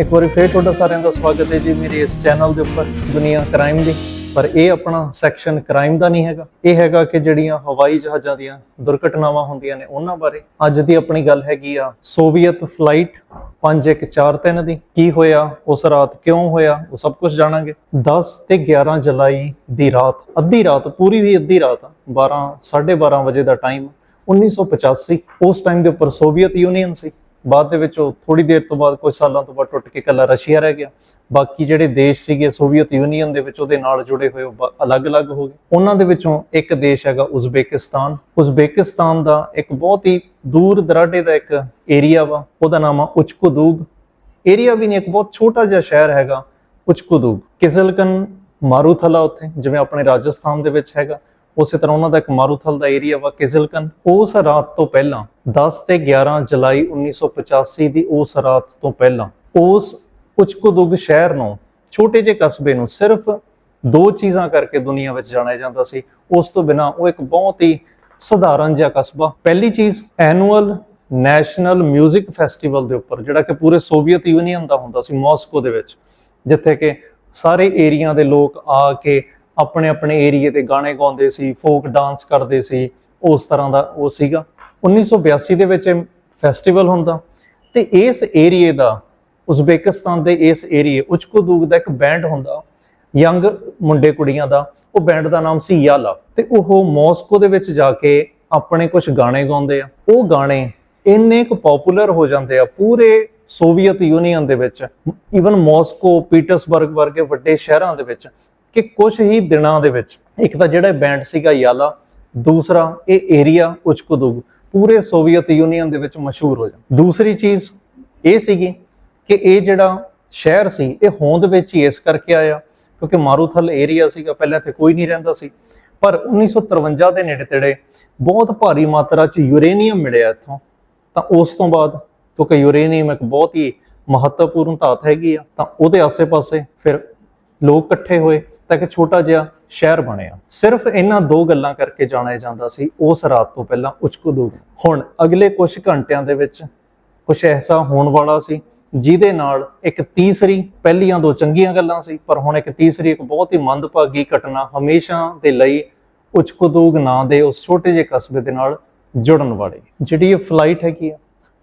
ਇੱਕ ਵਾਰੀ ਫੇਰ ਤੁਹਾਡਾ ਸਾਰਿਆਂ ਦਾ ਸਵਾਗਤ ਹੈ ਜੀ। ਮੇਰੇ ਇਸ ਚੈਨਲ ਦੇ ਉੱਪਰ ਦੁਨੀਆ ਕ੍ਰਾਈਮ ਦੀ। ਪਰ ਇਹ ਆਪਣਾ ਸੈਕਸ਼ਨ ਕ੍ਰਾਈਮ ਦਾ ਨਹੀਂ ਹੈਗਾ। ਇਹ ਹੈਗਾ ਕਿ ਜਿਹੜੀਆਂ ਹਵਾਈ ਜਹਾਜ਼ਾਂ ਦੀਆਂ ਦੁਰਘਟਨਾਵਾਂ ਹੁੰਦੀਆਂ ਨੇ, ਉਹਨਾਂ ਬਾਰੇ। ਅੱਜ ਦੀ ਆਪਣੀ ਗੱਲ ਹੈਗੀ ਆ ਸੋਵੀਅਤ ਫਲਾਈਟ 5143 ਦੀ। ਕੀ ਹੋਇਆ? ਉਸ ਰਾਤ ਕਿਉਂ ਹੋਇਆ? ਉਹ ਸਭ ਕੁਝ ਜਾਣਾਂਗੇ। 10 ਤੇ 11 ਜੁਲਾਈ ਦੀ ਰਾਤ, ਅੱਧੀ ਰਾਤ, ਪੂਰੀ ਵੀ ਅੱਧੀ ਰਾਤ 12 12:30 ਵਜੇ ਦਾ ਟਾਈਮ 1985 ਉਸ ਟਾਈਮ ਦੇ ਉੱਪਰ ਸੋਵੀਅਤ ਯੂਨੀਅਨ ਸੀ। ਬਾਅਦ ਦੇ ਵਿੱਚ ਉਹ ਥੋੜੀ ਦੇਰ ਤੋਂ ਬਾਅਦ ਕੁਝ ਸਾਲਾਂ ਤੋਂ ਬਾਅਦ ਟੁੱਟ ਕੇ ਇਕੱਲਾ ਰਸ਼ੀਆ ਰਹਿ ਗਿਆ। ਬਾਕੀ ਜਿਹੜੇ ਦੇਸ਼ ਸੀਗੇ ਸੋਵੀਅਤ ਯੂਨੀਅਨ ਦੇ ਵਿੱਚ ਉਹਦੇ ਨਾਲ ਜੁੜੇ ਹੋਏ ਉਹ ਬ- ਅਲੱਗ-ਅਲੱਗ ਹੋ ਗਏ। ਉਹਨਾਂ ਦੇ ਵਿੱਚੋਂ ਇੱਕ ਦੇਸ਼ ਹੈਗਾ ਉਜ਼ਬੇਕਿਸਤਾਨ। ਉਜ਼ਬੇਕਿਸਤਾਨ ਦਾ ਇੱਕ ਬਹੁਤ ਹੀ ਦੂਰ ਦਰਾਡੇ ਦਾ ਇੱਕ ਏਰੀਆ ਵਾ, ਉਹਦਾ ਨਾਮ ਆ ਉਚਕੁਦੂਗ। ਏਰੀਆ ਵੀ ਨਹੀਂ, ਇੱਕ ਬਹੁਤ ਛੋਟਾ ਜਿਹਾ ਸ਼ਹਿਰ ਹੈਗਾ ਉਚਕੁਦੂਗ। ਕਿਜ਼ਲਕਨ ਮਾਰੂਥਲਾ ਉੱਥੇ, ਜਿਵੇਂ ਆਪਣੇ ਰਾਜਸਥਾਨ ਦੇ ਵਿੱਚ ਹੈਗਾ। ਉਸੇ ਤਰ੍ਹਾਂ ਉਹਨਾਂ ਦਾ ਇੱਕ ਮਾਰੂਥਲ ਦਾ ਏਰੀਆ ਵਾ ਕਿਜ਼ਲਕਨ। ਉਸ ਰਾਤ ਤੋਂ ਪਹਿਲਾਂ 10 ਤੇ 11 ਜੁਲਾਈ 1985 ਦੀ ਉਸ ਰਾਤ ਤੋਂ ਪਹਿਲਾਂ, ਉਸ ਉਚਕੁਦੁਗ ਸ਼ਹਿਰ ਨੂੰ, ਛੋਟੇ ਜਿਹੇ ਕਸਬੇ ਨੂੰ ਸਿਰਫ ਦੋ ਚੀਜ਼ਾਂ ਕਰਕੇ ਦੁਨੀਆ ਵਿੱਚ ਜਾਣਿਆ ਜਾਂਦਾ ਸੀ। ਉਸ ਤੋਂ ਬਿਨਾ ਉਹ ਇੱਕ ਬਹੁਤ ਹੀ ਸਧਾਰਨ ਜਿਹਾ ਕਸਬਾ। ਪਹਿਲੀ ਚੀਜ਼, ਐਨੂਅਲ ਨੈਸ਼ਨਲ 뮤직 ਫੈਸਟੀਵਲ ਦੇ ਉੱਪਰ, ਜਿਹੜਾ ਕਿ ਪੂਰੇ ਸੋਵੀਅਤ ਯੂਨੀਅਨ ਦਾ ਹੁੰਦਾ ਸੀ, ਮਾਸਕੋ ਦੇ ਵਿੱਚ, ਜਿੱਥੇ ਕਿ ਸਾਰੇ ਏਰੀਆ ਦੇ ਲੋਕ ਆ ਕੇ ਆਪਣੇ ਆਪਣੇ ਏਰੀਏ ਤੇ ਗਾਣੇ ਗਾਉਂਦੇ ਸੀ ਫੋਕ ਡਾਂਸ ਕਰਦੇ ਸੀ, ਉਸ ਤਰ੍ਹਾਂ ਦਾ ਉਹ ਸੀਗਾ। 1982 ਦੇ ਵਿੱਚ ਫੈਸਟੀਵਲ ਹੁੰਦਾ ਤੇ ਇਸ ਏਰੀਏ ਦਾ, ਉਜ਼ਬੇਕਿਸਤਾਨ ਦੇ ਇਸ ਏਰੀਏ, ਉਚਕੁਦੂਗ ਦਾ ਇੱਕ ਬੈਂਡ ਹੁੰਦਾ, ਯੰਗ ਮੁੰਡੇ ਕੁੜੀਆਂ ਦਾ, ਉਹ ਬੈਂਡ ਦਾ ਨਾਮ ਸੀ ਯਾਲਾ ਤੇ ਉਹ ਮਾਸਕੋ ਦੇ ਵਿੱਚ ਜਾ ਕੇ ਆਪਣੇ ਕੁਝ ਗਾਣੇ ਗਾਉਂਦੇ ਆ। ਉਹ ਗਾਣੇ ਇੰਨੇ ਕੁ ਪਪੂਲਰ ਹੋ ਜਾਂਦੇ ਆ, ਪੂਰੇ ਸੋਵੀਅਤ ਯੂਨੀਅਨ ਦੇ ਵਿੱਚ ਈਵਨ ਮਾਸਕੋ, ਪੀਟਰਸਬਰਗ ਵਰਗੇ ਵੱਡੇ ਸ਼ਹਿਰਾਂ ਦੇ ਵਿੱਚ ਕਿ ਕੁਝ ਹੀ ਦਿਨਾਂ ਦੇ ਵਿੱਚ, ਇੱਕ ਤਾਂ ਜਿਹੜਾ ਬੈਂਡ ਸੀਗਾ ਯਾਲਾ, ਦੂਸਰਾ ਇਹ ਏਰੀਆ ਉਚਕੁਦੁਗ, ਪੂਰੇ ਸੋਵੀਅਤ ਯੂਨੀਅਨ ਦੇ ਵਿੱਚ ਮਸ਼ਹੂਰ ਹੋ ਜਾ ਦੂਸਰੀ ਚੀਜ਼ ਇਹ ਸੀਗੀ ਕਿ ਇਹ ਜਿਹੜਾ ਸ਼ਹਿਰ ਸੀ, ਇਹ ਹੋਂਦ ਵਿੱਚ ਹੀ ਇਸ ਕਰਕੇ ਆਇਆ, ਕਿਉਂਕਿ ਮਾਰੂਥਲ ਏਰੀਆ ਸੀਗਾ, ਪਹਿਲਾਂ ਇੱਥੇ ਕੋਈ ਨਹੀਂ ਰਹਿੰਦਾ ਸੀ। ਪਰ 1953 ਦੇ ਨੇੜੇ ਤੇੜੇ ਬਹੁਤ ਭਾਰੀ ਮਾਤਰਾ 'ਚ ਯੂਰੇਨੀਅਮ ਮਿਲਿਆ ਇੱਥੋਂ। ਤਾਂ ਉਸ ਤੋਂ ਬਾਅਦ, ਕਿਉਂਕਿ ਯੂਰੇਨੀਅਮ ਇੱਕ ਬਹੁਤ ਹੀ ਮਹੱਤਵਪੂਰਨ ਧਾਤ ਹੈਗੀ ਆ, ਤਾਂ ਉਹਦੇ ਆਸੇ-ਪਾਸੇ ਫਿਰ ਲੋਕ ਇਕੱਠੇ ਹੋਏ ਤਾਂ ਇੱਕ ਛੋਟਾ ਜਿਹਾ ਸ਼ਹਿਰ ਬਣਿਆ। ਸਿਰਫ ਇਹਨਾਂ ਦੋ ਗੱਲਾਂ ਕਰਕੇ ਜਾਣਿਆ ਜਾਂਦਾ ਸੀ, ਉਸ ਰਾਤ ਤੋਂ ਪਹਿਲਾਂ ਉਚਕਦੂਗ ਹੁਣ ਅਗਲੇ ਕੁਝ ਘੰਟਿਆਂ ਦੇ ਵਿੱਚ ਕੁਝ ਐਸਾ ਹੋਣ ਵਾਲਾ ਸੀ, ਜਿਹਦੇ ਨਾਲ ਇੱਕ ਤੀਸਰੀ, ਪਹਿਲੀਆਂ ਦੋ ਚੰਗੀਆਂ ਗੱਲਾਂ ਸੀ, ਪਰ ਹੁਣ ਇੱਕ ਤੀਸਰੀ, ਇੱਕ ਬਹੁਤ ਹੀ ਮੰਦਭਾਗੀ ਘਟਨਾ ਹਮੇਸ਼ਾ ਦੇ ਲਈ ਉਚਕਦੂਗ ਨਾਂ ਦੇ ਉਸ ਛੋਟੇ ਜਿਹੇ ਕਸਬੇ ਦੇ ਨਾਲ ਜੁੜਨ ਵਾਲੀ। ਜਿਹੜੀ ਇਹ ਫਲਾਈਟ ਹੈਗੀ ਆ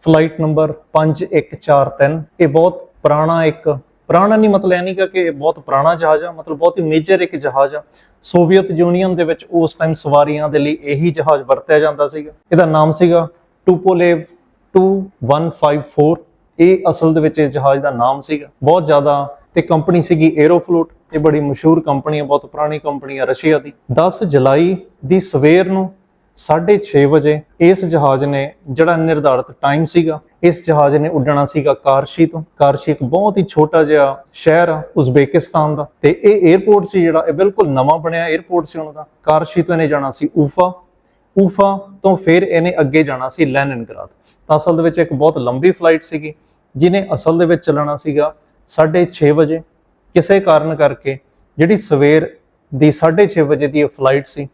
ਫਲਾਈਟ ਨੰਬਰ 5143 ਇਹ ਬਹੁਤ ਪੁਰਾਣਾ ਇੱਕ ਪੁਰਾਣਾ ਨਹੀਂ, ਮਤਲਬ ਇਹ ਨਹੀਂਗਾ ਕਿ ਇਹ ਬਹੁਤ ਪੁਰਾਣਾ ਜਹਾਜ਼ ਆ, ਮਤਲਬ ਬਹੁਤ ਹੀ ਮੇਜਰ ਇੱਕ ਜਹਾਜ਼ ਆ। ਸੋਵੀਅਤ ਯੂਨੀਅਨ ਦੇ ਵਿੱਚ ਉਸ ਟਾਈਮ ਸਵਾਰੀਆਂ ਦੇ ਲਈ ਇਹੀ ਜਹਾਜ਼ ਵਰਤਿਆ ਜਾਂਦਾ ਸੀਗਾ। ਇਹਦਾ ਨਾਮ ਸੀਗਾ ਟੂਪੋਲੇਵ 2154 ਇਹ ਅਸਲ ਦੇ ਵਿੱਚ ਇਸ ਜਹਾਜ਼ ਦਾ ਨਾਮ ਸੀਗਾ। ਬਹੁਤ ਜ਼ਿਆਦਾ ਤੇ ਕੰਪਨੀ ਸੀਗੀ 에ਅਰੋਫਲੋਟ ਇਹ ਬੜੀ ਮਸ਼ਹੂਰ ਕੰਪਨੀ ਹੈ ਬਹੁਤ ਪੁਰਾਣੀ ਕੰਪਨੀ ਹੈ ਰਸ਼ੀਆ ਦੀ। 10 ਜੁਲਾਈ ਦੀ ਸਵੇਰ ਨੂੰ 6:30 ਵਜੇ ਇਸ ਜਹਾਜ਼ ਨੇ ਜਿਹੜਾ ਨਿਰਧਾਰਤ ਟਾਈਮ ਸੀਗਾ, ਇਸ ਜਹਾਜ਼ ਨੇ ਉੱਡਣਾ ਸੀਗਾ ਕਾਰਸ਼ੀ ਤੋਂ। ਕਾਰਸ਼ੀ ਇੱਕ ਬਹੁਤ ਹੀ ਛੋਟਾ ਜਿਹਾ ਸ਼ਹਿਰ ਆ, ਉਜ਼ਬੇਕਿਸਤਾਨ ਦਾ। ਤੇ ਇਹ 에ਅਰਪੋਰਟ ਸੀ ਜਿਹੜਾ, ਇਹ ਬਿਲਕੁਲ ਨਵਾਂ ਬਣਿਆ 에ਅਰਪੋਰਟ ਸੀ ਉਹਨਾਂ ਦਾ। ਕਾਰਸ਼ੀ ਤੋਂ ਇਹਨੇ ਜਾਣਾ ਸੀ ਉਫਾ। ਉਫਾ ਤੋਂ ਫਿਰ ਇਹਨੇ ਅੱਗੇ ਜਾਣਾ ਸੀ ਲੈਨਿਨਗ੍ਰਾਦ। ਤਾਂ ਅਸਲ ਦੇ ਵਿੱਚ ਇੱਕ ਬਹੁਤ ਲੰਬੀ ਫਲਾਈਟ ਸੀਗੀ, ਜਿਹਨੇ ਅਸਲ ਦੇ ਵਿੱਚ ਚੱਲਣਾ ਸੀਗਾ 6:30 ਵਜੇ। ਕਿਸੇ ਕਾਰਨ ਕਰਕੇ ਜਿਹੜੀ ਸਵੇਰ ਦੀ 6:30 ਵਜੇ ਦੀ ਇਹ ਫਲਾਈਟ ਸੀ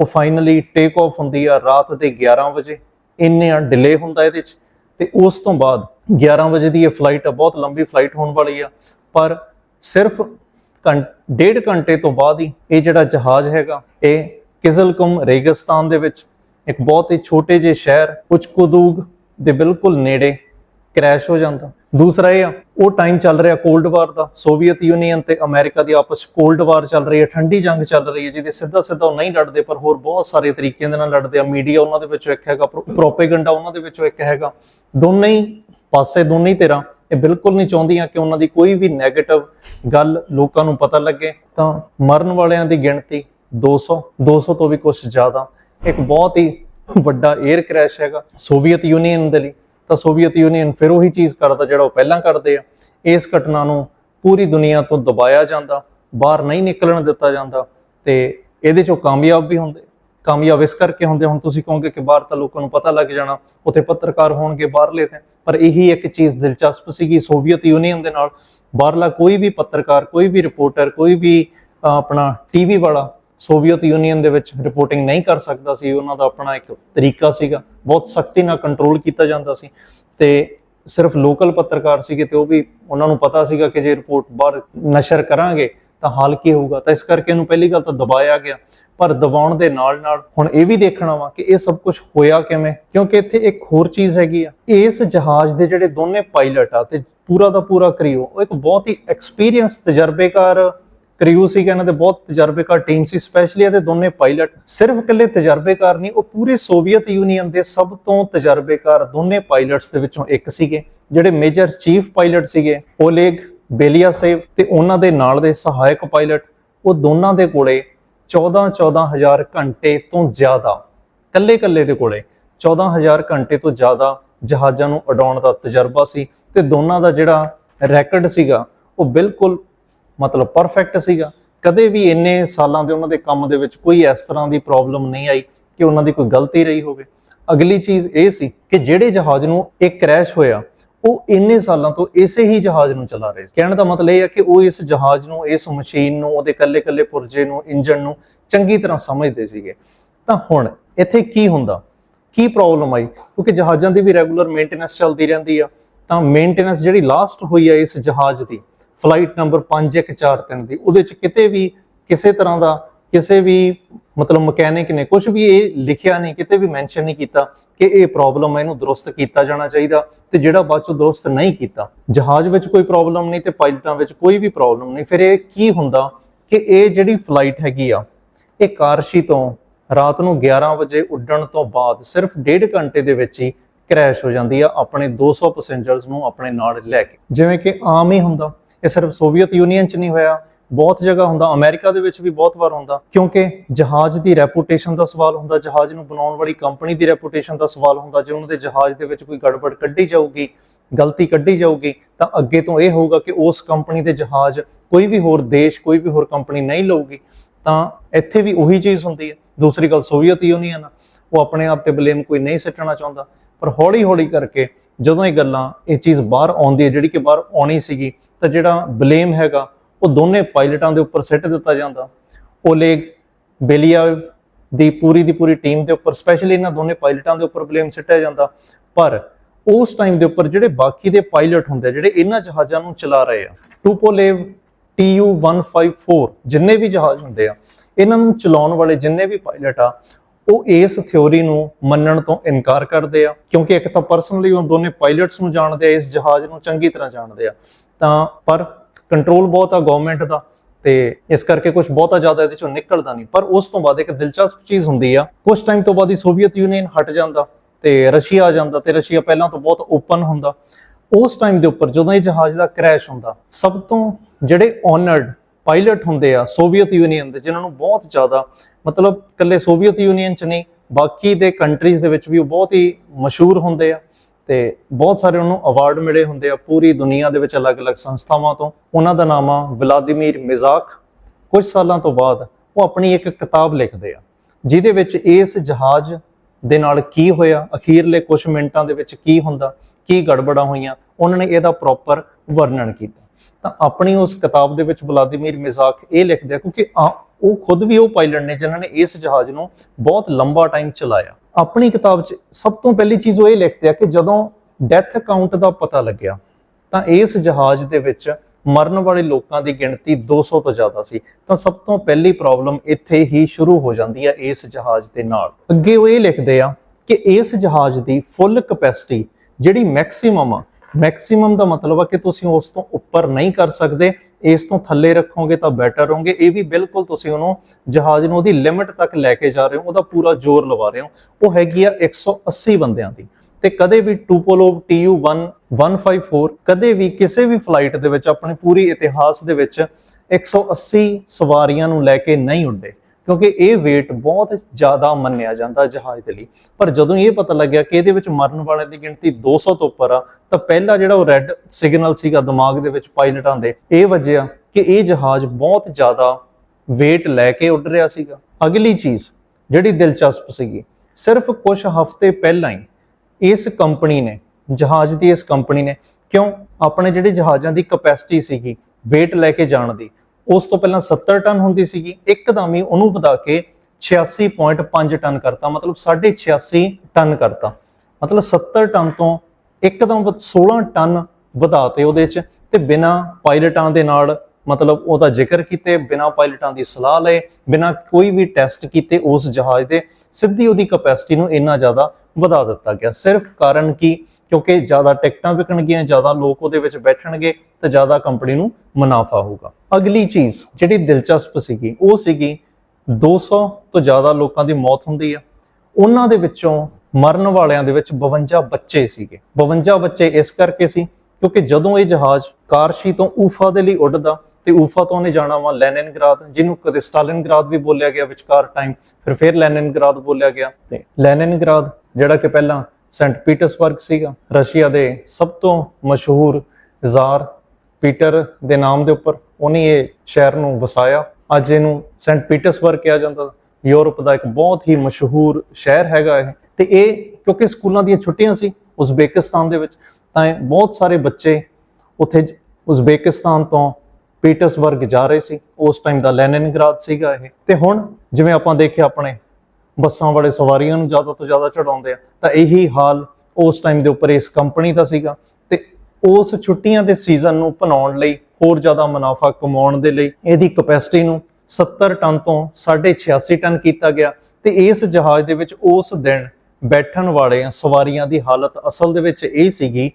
ਉਹ ਫਾਈਨਲੀ ਟੇਕ ਆਫ ਹੁੰਦੀ ਆ ਰਾਤ ਦੇ 11 ਵਜੇ। ਇੰਨੇ ਆ ਡਿਲੇ ਹੁੰਦਾ ਇਹਦੇ ਚ। ਤੇ ਉਸ ਤੋਂ ਬਾਅਦ 11 ਵਜੇ ਦੀ ਇਹ ਫਲਾਈਟ ਆ, ਬਹੁਤ ਲੰਬੀ ਫਲਾਈਟ ਹੋਣ ਵਾਲੀ ਆ। ਪਰ ਸਿਰਫ ਘੰ- ਡੇਢ ਘੰਟੇ ਤੋਂ ਬਾਅਦ ਹੀ ਇਹ ਜਿਹੜਾ ਜਹਾਜ਼ ਹੈਗਾ, ਇਹ ਕਿਜ਼ਲਕਮ ਰੇਗਿਸਤਾਨ ਦੇ ਵਿੱਚ ਇੱਕ ਬਹੁਤ ਹੀ ਛੋਟੇ ਜਿਹੇ ਸ਼ਹਿਰ, ਉਚਕੁਦੂਗ ਦੇ ਬਿਲਕੁਲ ਨੇੜੇ ਕ੍ਰੈਸ਼ ਹੋ ਜਾਂਦਾ। ਦੂਸਰਾ ਇਹ ਆ, ਉਹ ਟਾਈਮ ਚੱਲ ਰਿਹਾ ਕੋਲਡ ਵਾਰ ਦਾ। ਸੋਵੀਅਤ ਯੂਨੀਅਨ ਤੇ ਅਮਰੀਕਾ ਦੀ ਆਪਸ ਕੋਲਡ ਵਾਰ ਚੱਲ ਰਹੀ ਹੈ, ਠੰਡੀ ਜੰਗ ਚੱਲ ਰਹੀ ਹੈ, ਜਿਹਦੇ ਸਿੱਧਾ ਸਿੱਧਾ ਉਹ ਨਹੀਂ ਲੜਦੇ, ਪਰ ਹੋਰ ਬਹੁਤ ਸਾਰੇ ਤਰੀਕਿਆਂ ਦੇ ਨਾਲ ਲੜਦੇ ਆ। ਮੀਡੀਆ ਉਹਨਾਂ ਦੇ ਵਿੱਚੋਂ ਇੱਕ ਹੈਗਾ ਪ੍ਰੋਪੇਗੈਂਡਾ ਉਹਨਾਂ ਦੇ ਵਿੱਚੋਂ ਇੱਕ ਹੈਗਾ। ਦੋਨੇ ਹੀ ਪਾਸੇ, ਦੋਨੇ ਹੀ ਧਿਰਾਂ ਇਹ ਬਿਲਕੁਲ ਨਹੀਂ ਚਾਹੁੰਦੀਆਂ ਕਿ ਉਹਨਾਂ ਦੀ ਕੋਈ ਵੀ 네ਗੇਟਿਵ ਗੱਲ ਲੋਕਾਂ ਨੂੰ ਪਤਾ ਲੱਗੇ। ਤਾਂ ਮਰਨ ਵਾਲਿਆਂ ਦੀ ਗਿਣਤੀ 200 200 ਤੋਂ ਵੀ ਕੁਝ ਜ਼ਿਆਦਾ। ਇੱਕ ਬਹੁਤ ਹੀ ਵੱਡਾ 에ਅਰ ਕ੍ਰੈਸ਼ ਹੈਗਾ ਸੋਵੀਅਤ ਯੂਨੀਅਨ ਦੇ ਲਈ। ਤਾਂ ਸੋਵੀਅਤ ਯੂਨੀਅਨ ਫਿਰ ਉਹੀ ਚੀਜ਼ ਕਰਦਾ ਜਿਹੜਾ ਉਹ ਪਹਿਲਾਂ ਕਰਦੇ ਆ। ਇਸ ਘਟਨਾ ਨੂੰ ਪੂਰੀ ਦੁਨੀਆ ਤੋਂ ਦਬਾਇਆ ਜਾਂਦਾ ਬਾਹਰ ਨਹੀਂ ਨਿਕਲਣ ਦਿੱਤਾ ਜਾਂਦਾ ਤੇ ਇਹਦੇ ਚੋਂ ਕਾਮਯਾਬ ਵੀ ਹੁੰਦੇ। ਕਾਮਯਾਬ ਇਸ ਕਰਕੇ ਹੁੰਦੇ ਹੁਣ ਤੁਸੀਂ ਕਹੋਗੇ ਕਿ ਬਾਹਰ ਤਾਂ ਲੋਕਾਂ ਨੂੰ ਪਤਾ ਲੱਗ ਜਾਣਾ ਉੱਥੇ ਪੱਤਰਕਾਰ ਹੋਣਗੇ ਬਾਹਰਲੇ ਤੇ ਪਰ ਇਹੀ ਇੱਕ ਚੀਜ਼ ਦਿਲਚਸਪ ਸੀਗੀ ਸੋਵੀਅਤ ਯੂਨੀਅਨ ਦੇ ਨਾਲ। ਬਾਹਰਲਾ ਕੋਈ ਵੀ ਪੱਤਰਕਾਰ ਕੋਈ ਵੀ ਰਿਪੋਰਟਰ ਕੋਈ ਵੀ ਅਹ, ਆਪਣਾ ਟੀਵੀ ਵਾਲਾ ਸੋਵੀਅਤ ਯੂਨੀਅਨ ਦੇ ਵਿੱਚ ਰਿਪੋਰਟਿੰਗ ਨਹੀਂ ਕਰ ਸਕਦਾ ਸੀ, ਉਹਨਾਂ ਦਾ ਆਪਣਾ ਇੱਕ ਤਰੀਕਾ ਸੀਗਾ। ਬਹੁਤ ਸਖਤੀ ਨਾਲ ਕੰਟਰੋਲ ਕੀਤਾ ਜਾਂਦਾ ਸੀ ਤੇ ਸਿਰਫ ਲੋਕਲ ਪੱਤਰਕਾਰ ਸੀਗੇ ਤੇ ਉਹ ਵੀ ਉਹਨਾਂ ਨੂੰ ਪਤਾ ਸੀਗਾ ਕਿ ਜੇ ਰਿਪੋਰਟ ਬਾਹਰ ਨਸ਼ਰ ਕਰਾਂਗੇ ਤਾਂ ਹਾਲ ਕੀ ਹੋਊਗਾ। ਤਾਂ ਇਸ ਕਰਕੇ ਇਹਨੂੰ ਪਹਿਲੀ ਗੱਲ ਤਾਂ ਦਬਾਇਆ ਗਿਆ। ਪਰ ਦਬਾਉਣ ਦੇ ਨਾਲ ਨਾਲ ਹੁਣ ਇਹ ਵੀ ਦੇਖਣਾ ਵਾ ਕਿ ਇਹ ਸਭ ਕੁਝ ਹੋਇਆ ਕਿਵੇਂ? ਕਿਉਂਕਿ ਇੱਥੇ ਇੱਕ ਹੋਰ ਚੀਜ਼ ਹੈਗੀ ਆ। ਇਸ ਜਹਾਜ਼ ਦੇ ਜਿਹੜੇ ਦੋਨੇ ਪਾਇਲਟ ਆ ਤੇ ਪੂਰਾ ਦਾ ਪੂਰਾ ਕਰੀਓ ਉਹ ਇੱਕ ਬਹੁਤ ਹੀ ਐਕਸਪੀਰੀਅੰਸ ਤਜਰਬੇਕਾਰ ਕ੍ਰਿਊ ਸੀਗਾ ਇਹਨਾਂ ਦੇ ਬਹੁਤ ਤਜਰਬੇਕਾਰ ਟੀਮ ਸੀ ਸਪੈਸ਼ਲੀ ਇਹਦੇ ਦੋਨੇ ਪਾਇਲਟ ਸਿਰਫ ਇਕੱਲੇ ਤਜਰਬੇਕਾਰ ਨਹੀਂ, ਉਹ ਪੂਰੇ ਸੋਵੀਅਤ ਯੂਨੀਅਨ ਦੇ ਸਭ ਤੋਂ ਤਜਰਬੇਕਾਰ ਦੋਨੇ ਪਾਇਲਟਸ ਦੇ ਵਿੱਚੋਂ ਇੱਕ ਸੀਗੇ, ਜਿਹੜੇ ਮੇਜਰ ਚੀਫ ਪਾਇਲਟ ਸੀਗੇ ਓਲੇਗ ਬੇਲੀਆਸੇਵ ਤੇ ਉਹਨਾਂ ਦੇ ਨਾਲ ਦੇ ਸਹਾਇਕ ਪਾਇਲਟ ਉਹ ਦੋਨਾਂ ਦੇ ਕੋਲੇ 14 14000 ਘੰਟੇ ਤੋਂ ਜ਼ਿਆਦਾ ਕੱਲੇ ਕੱਲੇ ਦੇ ਕੋਲੇ 14000 ਘੰਟੇ ਤੋਂ ਜ਼ਿਆਦਾ ਜਹਾਜ਼ਾਂ ਨੂੰ ਉਡਾਉਣ ਦਾ ਤਜਰਬਾ ਸੀ ਤੇ ਦੋਨਾਂ ਦਾ ਜਿਹੜਾ ਰੈਕੋਰਡ ਸੀਗਾ, ਉਹ ਬਿਲਕੁਲ ਮਤਲਬ ਪਰਫੈਕਟ ਸੀਗਾ। ਕਦੇ ਵੀ ਇੰਨੇ ਸਾਲਾਂ ਦੇ ਉਹਨਾਂ ਦੇ ਕੰਮ ਦੇ ਵਿੱਚ ਕੋਈ ਇਸ ਤਰ੍ਹਾਂ ਦੀ ਪ੍ਰੋਬਲਮ ਨਹੀਂ ਆਈ ਕਿ ਉਹਨਾਂ ਦੀ ਕੋਈ ਗਲਤੀ ਰਹੀ ਹੋਵੇ। ਅਗਲੀ ਚੀਜ਼ ਇਹ ਸੀ ਕਿ ਜਿਹੜੇ ਜਹਾਜ਼ ਨੂੰ ਇਹ ਕ੍ਰੈਸ਼ ਹੋਇਆ, ਉਹ ਇੰਨੇ ਸਾਲਾਂ ਤੋਂ ਇਸੇ ਹੀ ਜਹਾਜ਼ ਨੂੰ ਚਲਾ ਰਹੇ ਸੀ। ਕਹਿਣ ਦਾ ਮਤਲਬ ਇਹ ਹੈ ਕਿ ਉਹ ਇਸ ਜਹਾਜ਼ ਨੂੰ, ਇਸ ਮਸ਼ੀਨ ਨੂੰ, ਉਹਦੇ ਕੱਲੇ-ਕੱਲੇ ਪੁਰਜੇ ਨੂੰ ਇੰਜਨ ਨੂੰ ਚੰਗੀ ਤਰ੍ਹਾਂ ਸਮਝਦੇ ਸੀਗੇ। ਤਾਂ ਹੁਣ ਇੱਥੇ ਕੀ ਹੁੰਦਾ? ਕੀ ਪ੍ਰੋਬਲਮ ਆਈ? ਕਿਉਂਕਿ ਜਹਾਜ਼ਾਂ ਦੀ ਵੀ ਰੈਗੂਲਰ ਮੇਨਟੇਨੈਂਸ ਚੱਲਦੀ ਰਹਿੰਦੀ ਆ। ਤਾਂ ਮੇਨਟੇਨੈਂਸ ਜਿਹੜੀ ਲਾਸਟ ਹੋਈ ਆ ਇਸ ਜਹਾਜ਼ ਦੀ ਫਲਾਈਟ ਨੰਬਰ 5143 ਦੀ। ਉਹਦੇ ਚ ਕਿਤੇ ਵੀ ਕਿਸੇ ਤਰ੍ਹਾਂ ਦਾ ਕਿਸੇ ਵੀ ਮਤਲਬ ਮਕੈਨਿਕ ਨੇ ਕੁਝ ਵੀ ਇਹ ਲਿਖਿਆ ਨਹੀਂ, ਕਿਤੇ ਵੀ ਮੈਂਸ਼ਨ ਨਹੀਂ ਕੀਤਾ ਕਿ ਇਹ ਪ੍ਰੋਬਲਮ ਹੈ ਇਹਨੂੰ ਦਰੁਸਤ ਕੀਤਾ ਜਾਣਾ ਚਾਹੀਦਾ ਤੇ ਜਿਹੜਾ ਬਾਅਦ ਚੋਂ ਦਰੁਸਤ ਨਹੀਂ ਕੀਤਾ। ਜਹਾਜ਼ ਵਿੱਚ ਕੋਈ ਪ੍ਰੋਬਲਮ ਨਹੀਂ ਤੇ ਪਾਇਲਟਾਂ ਵਿੱਚ ਕੋਈ ਵੀ ਪ੍ਰੋਬਲਮ ਨਹੀਂ। ਫਿਰ ਇਹ ਕੀ ਹੁੰਦਾ ਕਿ ਇਹ ਜਿਹੜੀ ਫਲਾਈਟ ਹੈਗੀ ਆ, ਇਹ ਕਾਰਸ਼ੀ ਤੋਂ ਰਾਤ ਨੂੰ 11 ਵਜੇ ਉੱਡਣ ਤੋਂ ਬਾਅਦ ਸਿਰਫ ਡੇਢ ਘੰਟੇ ਦੇ ਵਿੱਚ ਹੀ ਕ੍ਰੈਸ਼ ਹੋ ਜਾਂਦੀ ਆ ਆਪਣੇ 200 ਪੈਸੇਂਜਰਸ ਨੂੰ ਆਪਣੇ ਨਾਲ ਲੈ ਕੇ। ਜਿਵੇਂ ਕਿ ਆਮ ਹੀ ਹੁੰਦਾ। ਇਹ ਸਿਰਫ ਸੋਵੀਅਤ ਯੂਨੀਅਨ 'ਚ ਨਹੀਂ ਹੋਇਆ ਬਹੁਤ ਜਗ੍ਹਾ ਹੁੰਦਾ ਅਮਰੀਕਾ ਦੇ ਵਿੱਚ ਵੀ ਬਹੁਤ ਵਾਰ ਹੁੰਦਾ ਕਿਉਂਕਿ ਜਹਾਜ਼ ਦੀ ਰੈਪੂਟੇਸ਼ਨ ਦਾ ਸਵਾਲ ਹੁੰਦਾ ਜਹਾਜ਼ ਨੂੰ ਬਣਾਉਣ ਵਾਲੀ ਕੰਪਨੀ ਦੀ ਰੈਪੂਟੇਸ਼ਨ ਦਾ ਸਵਾਲ ਹੁੰਦਾ ਜੇ ਉਹਨਾਂ ਦੇ ਜਹਾਜ਼ ਦੇ ਵਿੱਚ ਕੋਈ ਗੜਬੜ ਕੱਢੀ ਜਾਊਗੀ ਗਲਤੀ ਕੱਢੀ ਜਾਊਗੀ ਤਾਂ ਅੱਗੇ ਤੋਂ ਇਹ ਹੋਊਗਾ ਕਿ ਉਸ ਕੰਪਨੀ ਦੇ ਜਹਾਜ਼ ਕੋਈ ਵੀ ਹੋਰ ਦੇਸ਼ ਕੋਈ ਵੀ ਹੋਰ ਕੰਪਨੀ ਨਹੀਂ ਲਊਗੀ ਤਾਂ ਇੱਥੇ ਵੀ ਉਹੀ ਚੀਜ਼ ਹੁੰਦੀ ਹੈ। ਦੂਸਰੀ ਗੱਲ ਸੋਵੀਅਤ ਯੂਨੀਅਨ ਆ, ਉਹ ਆਪਣੇ ਆਪ ਤੇ ਬਲੇਮ ਕੋਈ ਨਹੀਂ ਸੱਟਣਾ ਚਾਹੁੰਦਾ। ਪਰ ਹੌਲੀ ਹੌਲੀ ਕਰਕੇ ਜਦੋਂ ਇਹ ਗੱਲਾਂ ਇਹ ਚੀਜ਼ ਬਾਹਰ ਆਉਂਦੀ ਹੈ ਜਿਹੜੀ ਕਿ ਬਾਹਰ ਆਉਣੀ ਸੀਗੀ ਤਾਂ ਜਿਹੜਾ ਬਲੇਮ ਹੈਗਾ ਉਹ ਦੋਨੇ ਪਾਇਲਟਾਂ ਦੇ ਉੱਪਰ ਸਿੱਟ ਦਿੱਤਾ ਜਾਂਦਾ। ਓਲੇਗ ਬੇਲੀਆਵ ਦੀ ਪੂਰੀ ਦੀ ਪੂਰੀ ਟੀਮ ਦੇ ਉੱਪਰ ਸਪੈਸ਼ਲੀ ਇਹਨਾਂ ਦੋਨੇ ਪਾਇਲਟਾਂ ਦੇ ਉੱਪਰ ਬਲੇਮ ਸਿੱਟਿਆ ਜਾਂਦਾ। ਪਰ ਉਸ ਟਾਈਮ ਦੇ ਉੱਪਰ ਜਿਹੜੇ ਬਾਕੀ ਦੇ ਪਾਇਲਟ ਹੁੰਦੇ ਆ, ਜਿਹੜੇ ਇਹਨਾਂ ਜਹਾਜ਼ਾਂ ਨੂੰ ਚਲਾ ਰਹੇ ਆ ਟੂਪੋਲੇਵ TU154 ਜਿੰਨੇ ਵੀ ਜਹਾਜ਼ ਹੁੰਦੇ ਆ ਇਹਨਾਂ ਨੂੰ ਚਲਾਉਣ ਵਾਲੇ ਜਿੰਨੇ ਵੀ ਪਾਇਲਟ ਆ ਉਹ ਇਸ ਥਿਉਰੀ ਨੂੰ ਮੰਨਣ ਤੋਂ ਇਨਕਾਰ ਕਰਦੇ ਆ, ਕਿਉਂਕਿ ਇੱਕ ਤਾਂ ਪਰਸਨਲੀ ਉਹ ਦੋਨੇ ਪਾਇਲਟਸ ਨੂੰ ਜਾਣਦੇ ਆ, ਇਸ ਜਹਾਜ਼ ਨੂੰ ਚੰਗੀ ਤਰ੍ਹਾਂ ਜਾਣਦੇ ਆ। ਤਾਂ ਪਰ ਕੰਟਰੋਲ ਬਹੁਤ ਆ ਗਵਰਨਮੈਂਟ ਦਾ ਤੇ ਇਸ ਕਰਕੇ ਕੁਝ ਬਹੁਤਾ ਜ਼ਿਆਦਾ ਇਹਦੇ ਚੋਂ ਨਿਕਲਦਾ ਨਹੀਂ। ਪਰ ਉਸ ਤੋਂ ਬਾਅਦ ਇੱਕ ਦਿਲਚਸਪ ਚੀਜ਼ ਹੁੰਦੀ ਆ ਕੁਝ ਟਾਈਮ ਤੋਂ ਬਾਅਦ ਹੀ ਸੋਵੀਅਤ ਯੂਨੀਅਨ ਹਟ ਜਾਂਦਾ ਤੇ ਰਸ਼ੀਆ ਆ ਜਾਂਦਾ ਤੇ ਰਸ਼ੀਆ ਪਹਿਲਾਂ ਤੋਂ ਬਹੁਤ ਓਪਨ ਹੁੰਦਾ। ਉਸ ਟਾਈਮ ਦੇ ਉੱਪਰ ਜਦੋਂ ਇਹ ਜਹਾਜ਼ ਦਾ ਕ੍ਰੈਸ਼ ਹੁੰਦਾ, ਸਭ ਤੋਂ ਜਿਹੜੇ ਓਨਰਡ ਪਾਇਲਟ ਹੁੰਦੇ ਆ ਸੋਵੀਅਤ ਯੂਨੀਅਨ ਦੇ, ਜਿਨ੍ਹਾਂ ਨੂੰ ਬਹੁਤ ਜ਼ਿਆਦਾ ਮਤਲਬ ਇਕੱਲੇ ਸੋਵੀਅਤ ਯੂਨੀਅਨ ਚ ਨਹੀਂ, ਬਾਕੀ ਦੇ ਕੰਟਰੀਜ਼ ਦੇ ਵਿੱਚ ਵੀ ਉਹ ਬਹੁਤ ਹੀ ਮਸ਼ਹੂਰ ਹੁੰਦੇ ਆ ਤੇ ਬਹੁਤ ਸਾਰੇ ਉਹਨੂੰ ਅਵਾਰਡ ਮਿਲੇ ਹੁੰਦੇ ਆ ਪੂਰੀ ਦੁਨੀਆ ਦੇ ਵਿੱਚ ਅਲੱਗ-ਅਲੱਗ ਸੰਸਥਾਵਾਂ ਤੋਂ। ਉਹਨਾਂ ਦਾ ਨਾਮ ਆ ਵਲਾਦੀਮੀਰ ਮਿਜ਼ਾਕ ਕੁਝ ਸਾਲਾਂ ਤੋਂ ਬਾਅਦ ਉਹ ਆਪਣੀ ਇੱਕ ਕਿਤਾਬ ਲਿਖਦੇ ਆ, ਜਿਹਦੇ ਵਿੱਚ ਇਸ ਜਹਾਜ਼ ਦੇ ਨਾਲ ਕੀ ਹੋਇਆ, ਅਖੀਰਲੇ ਕੁਝ ਮਿੰਟਾਂ ਦੇ ਵਿੱਚ ਕੀ ਹੁੰਦਾ, ਕੀ ਗੜਬੜਾਂ ਹੋਈਆਂ, ਉਹਨਾਂ ਨੇ ਇਹਦਾ ਪ੍ਰੋਪਰ ਵਰਣਨ ਕੀਤਾ। ਤਾਂ ਆਪਣੀ ਉਸ ਕਿਤਾਬ ਦੇ ਵਿੱਚ ਵਲਾਦੀਮੀਰ ਮਿਜ਼ਾਕ ਇਹ ਲਿਖਦੇ ਆ, ਕਿਉਂਕਿ ਆ- ਉਹ ਖੁਦ ਵੀ ਉਹ ਪਾਇਲਟ ਨੇ ਜਿਨ੍ਹਾਂ ਨੇ ਇਸ ਜਹਾਜ਼ ਨੂੰ ਬਹੁਤ ਲੰਬਾ ਟਾਈਮ ਚਲਾਇਆ। ਆਪਣੀ ਕਿਤਾਬ 'ਚ ਸਭ ਤੋਂ ਪਹਿਲੀ ਚੀਜ਼ ਉਹ ਇਹ ਲਿਖਦੇ ਆ ਕਿ ਜਦੋਂ ਡੈਥ ਕਾਊਂਟ ਦਾ ਪਤਾ ਲੱਗਿਆ, ਤਾਂ ਇਸ ਜਹਾਜ਼ ਦੇ ਵਿੱਚ ਮਰਨ ਵਾਲੇ ਲੋਕਾਂ ਦੀ ਗਿਣਤੀ 200 ਤੋਂ ਜ਼ਿਆਦਾ ਸੀ। ਤਾਂ ਸਭ ਤੋਂ ਪਹਿਲੀ ਪ੍ਰੋਬਲਮ ਇੱਥੇ ਹੀ ਸ਼ੁਰੂ ਹੋ ਜਾਂਦੀ ਹੈ ਇਸ ਜਹਾਜ਼ ਦੇ ਨਾਲ। ਅੱਗੇ ਉਹ ਇਹ ਲਿਖਦੇ ਆ ਕਿ ਇਸ ਜਹਾਜ਼ ਦੀ ਫੁੱਲ ਕਪੈਸਿਟੀ ਜਿਹੜੀ ਮੈਕਸਿਮਮ ਆ ਮੈਕਸਿਮਮ ਦਾ ਮਤਲਬ ਆ ਕਿ ਤੁਸੀਂ ਉਸ ਤੋਂ ਉੱਪਰ ਨਹੀਂ ਕਰ ਸਕਦੇ, ਇਸ ਤੋਂ ਥੱਲੇ ਰੱਖੋਗੇ ਤਾਂ ਬੈਟਰ ਹੋਗੇ ਇਹ ਵੀ ਬਿਲਕੁਲ ਤੁਸੀਂ ਉਹਨੂੰ ਜਹਾਜ਼ ਨੂੰ ਉਹਦੀ ਲਿਮਿਟ ਤੱਕ ਲੈ ਕੇ ਜਾ ਰਹੇ ਹੋ, ਉਹਦਾ ਪੂਰਾ ਜ਼ੋਰ ਲਵਾ ਰਹੇ ਹੋ। ਉਹ ਹੈਗੀ ਆ 180 ਬੰਦਿਆਂ ਦੀ। ਤੇ ਕਦੇ ਵੀ ਟੂਪੋਲੋਵ TU1 154 ਕਦੇ ਵੀ ਕਿਸੇ ਵੀ ਫਲਾਈਟ ਦੇ ਵਿੱਚ, ਆਪਣੇ ਪੂਰੀ ਇਤਿਹਾਸ ਦੇ ਵਿੱਚ 180 ਸਵਾਰੀਆਂ ਨੂੰ ਲੈ ਕੇ ਨਹੀਂ ਉੱਡੇ। ਕਿਉਂਕਿ ਇਹ weight ਬਹੁਤ ਜ਼ਿਆਦਾ ਮੰਨਿਆ ਜਾਂਦਾ ਜਹਾਜ਼ ਦੇ ਲਈ। ਪਰ ਜਦੋਂ ਇਹ ਪਤਾ ਲੱਗਿਆ ਕਿ ਇਹਦੇ ਵਿੱਚ ਮਰਨ ਵਾਲਿਆਂ ਦੀ ਗਿਣਤੀ 200 ਤੋਂ ਉੱਪਰ ਆ, ਤਾਂ ਪਹਿਲਾ ਜਿਹੜਾ ਉਹ ਰੈੱਡ ਸਿਗਨਲ ਸੀਗਾ ਦਿਮਾਗ ਦੇ ਵਿੱਚ ਪਾਇਲਟਾਂ ਦੇ, ਇਹ ਵੱਜਿਆ ਕਿ ਇਹ ਜਹਾਜ਼ ਬਹੁਤ ਜ਼ਿਆਦਾ weight ਲੈ ਕੇ ਉੱਡ ਰਿਹਾ ਸੀਗਾ। ਅਗਲੀ ਚੀਜ਼ ਜਿਹੜੀ ਦਿਲਚਸਪ ਸੀਗੀ, ਸਿਰਫ ਕੁਝ ਹਫ਼ਤੇ ਪਹਿਲਾਂ ਹੀ ਇਸ ਕੰਪਨੀ ਨੇ, ਜਹਾਜ਼ ਦੀ ਇਸ ਕੰਪਨੀ ਨੇ ਕਿਉਂ ਆਪਣੇ ਜਿਹੜੇ ਜਹਾਜ਼ਾਂ ਦੀ ਕਪੈਸਿਟੀ ਸੀਗੀ weight ਲੈ ਕੇ ਜਾਣ ਦੀ ਉਸ ਤੋਂ ਪਹਿਲਾਂ 70 ਟਨ ਹੁੰਦੀ ਸੀਗੀ, ਇੱਕਦਮ ਹੀ ਉਹਨੂੰ ਵਧਾ ਕੇ 86.5 ਟਨ ਕਰਤਾ, ਮਤਲਬ 86 ਟਨ ਕਰਤਾ। ਮਤਲਬ 70 ਟਨ ਤੋਂ ਇੱਕਦਮ ਵ- 16 ਟਨ ਵਧਾਤੇ ਉਹਦੇ ਚ ਤੇ ਬਿਨਾ ਪਾਇਲਟਾਂ ਦੇ ਨਾਲ ਮਤਲਬ ਉਹਦਾ ਜ਼ਿਕਰ ਕੀਤੇ, ਬਿਨਾ ਪਾਇਲਟਾਂ ਦੀ ਸਲਾਹ ਲਏ, ਬਿਨਾ ਕੋਈ ਵੀ ਟੈਸਟ ਕੀਤੇ ਉਸ ਜਹਾਜ਼ ਦੇ, ਸਿੱਧੀ ਉਹਦੀ ਕਪੈਸਿਟੀ ਨੂੰ ਇੰਨਾ ਜ਼ਿਆਦਾ ਵਧਾ ਦਿੱਤਾ ਗਿਆ। ਸਿਰਫ ਕਾਰਨ ਕੀ? ਕਿਉਂਕਿ ਜ਼ਿਆਦਾ ਟਿਕਟਾਂ ਵਿਕਣਗੀਆਂ, ਜ਼ਿਆਦਾ ਲੋਕ ਉਹਦੇ ਵਿੱਚ ਬੈਠਣਗੇ, ਤੇ ਜ਼ਿਆਦਾ ਕੰਪਨੀ ਨੂੰ ਮੁਨਾਫਾ ਹੋਊਗਾ। ਅਗਲੀ ਚੀਜ਼, ਜਿਹੜੀ ਦਿਲਚਸਪ ਸੀਗੀ, ਉਹ ਸੀਗੀ 200 ਤੋਂ ਜ਼ਿਆਦਾ ਲੋਕਾਂ ਦੀ ਮੌਤ ਹੁੰਦੀ ਆ। ਉਹਨਾਂ ਦੇ ਵਿੱਚੋਂ ਮਰਨ ਵਾਲਿਆਂ ਦੇ ਵਿੱਚ 52 ਬੱਚੇ ਸੀਗੇ। 52 ਬੱਚੇ ਇਸ ਕਰਕੇ ਸੀ ਕਿਉਂਕਿ ਜਦੋਂ ਇਹ ਜਹਾਜ਼ ਕਾਰਸ਼ੀ ਤੋਂ ਊਫਾ ਦੇ ਲਈ ਉੱਡਦਾ ਤੇ ਊਫਾ ਤੋਂ ਉਹਨੇ ਜਾਣਾ ਵਾ ਲੈਨਿਨਗਰਾਦ, ਜਿਹਨੂੰ ਕਦੇ ਸਟਾਲਿਨਗਰਾਦ ਵੀ ਬੋਲਿਆ ਗਿਆ ਵਿਚਕਾਰ ਟਾਈਮ ਫਿਰ ਫਿਰ ਲੈਨਿਨਗਰਾਦ ਬੋਲਿਆ ਗਿਆ। ਤੇ ਲੈਨਿਨਗਰਾਦ, ਜਿਹੜਾ ਕਿ ਪਹਿਲਾਂ ਸੈਂਟ ਪੀਟਰਸਬਰਗ ਸੀਗਾ, ਰਸ਼ੀਆ ਦੇ ਸਭ ਤੋਂ ਮਸ਼ਹੂਰ ਜ਼ਾਰ ਪੀਟਰ ਦੇ ਨਾਮ ਦੇ ਉੱਪਰ ਉਹਨੇ ਇਹ ਸ਼ਹਿਰ ਨੂੰ ਵਸਾਇਆ। ਅੱਜ ਇਹਨੂੰ ਸੈਂਟ ਪੀਟਰਸਬਰਗ ਕਿਹਾ ਜਾਂਦਾ। ਯੂਰਪ ਦਾ ਇੱਕ ਬਹੁਤ ਹੀ ਮਸ਼ਹੂਰ ਸ਼ਹਿਰ ਹੈਗਾ ਇਹ। ਤੇ ਇਹ ਕਿਉਂਕਿ ਸਕੂਲਾਂ ਦੀਆਂ ਛੁੱਟੀਆਂ ਸੀ ਉਜ਼ਬੇਕਿਸਤਾਨ ਦੇ ਵਿੱਚ, ਤਾਂ ਇਹ ਬਹੁਤ ਸਾਰੇ ਬੱਚੇ ਉੱਥੇ ਉਜ਼ਬੇਕਿਸਤਾਨ ਤੋਂ ਪੀਟਰਸਬਰਗ ਜਾ ਰਹੇ ਸੀ, ਉਸ ਟਾਈਮ ਦਾ ਲੈਨਿਨਗਰਾਦ ਸੀਗਾ ਇਹ। ਤੇ ਹੁਣ ਜਿਵੇਂ ਆਪਾਂ ਦੇਖਿਆ ਆਪਣੇ ਬੱਸਾਂ ਵਾਲੇ ਸਵਾਰੀਆਂ ਨੂੰ ਜ਼ਿਆਦਾ ਤੋਂ ਜ਼ਿਆਦਾ ਚੜਾਉਂਦੇ ਆ, ਤਾਂ ਇਹੀ ਹਾਲ ਉਸ ਟਾਈਮ ਦੇ ਉੱਪਰ ਇਸ ਕੰਪਨੀ ਦਾ ਸੀਗਾ। ਤੇ ਉਸ ਛੁੱਟੀਆਂ ਦੇ ਸੀਜ਼ਨ ਨੂੰ ਭਨਾਉਣ ਲਈ, ਹੋਰ ਜ਼ਿਆਦਾ ਮੁਨਾਫਾ ਕਮਾਉਣ ਦੇ ਲਈ ਇਹਦੀ ਕਪੈਸਿਟੀ ਨੂੰ 70 ਟਨ ਤੋਂ 86 ਟਨ ਕੀਤਾ ਗਿਆ। ਤੇ ਇਸ ਜਹਾਜ਼ ਦੇ ਵਿੱਚ ਉਸ ਦਿਨ ਬੈਠਣ ਵਾਲੇ ਸਵਾਰੀਆਂ ਦੀ ਹਾਲਤ ਅਸਲ ਦੇ ਵਿੱਚ ਇਹ ਸੀਗੀ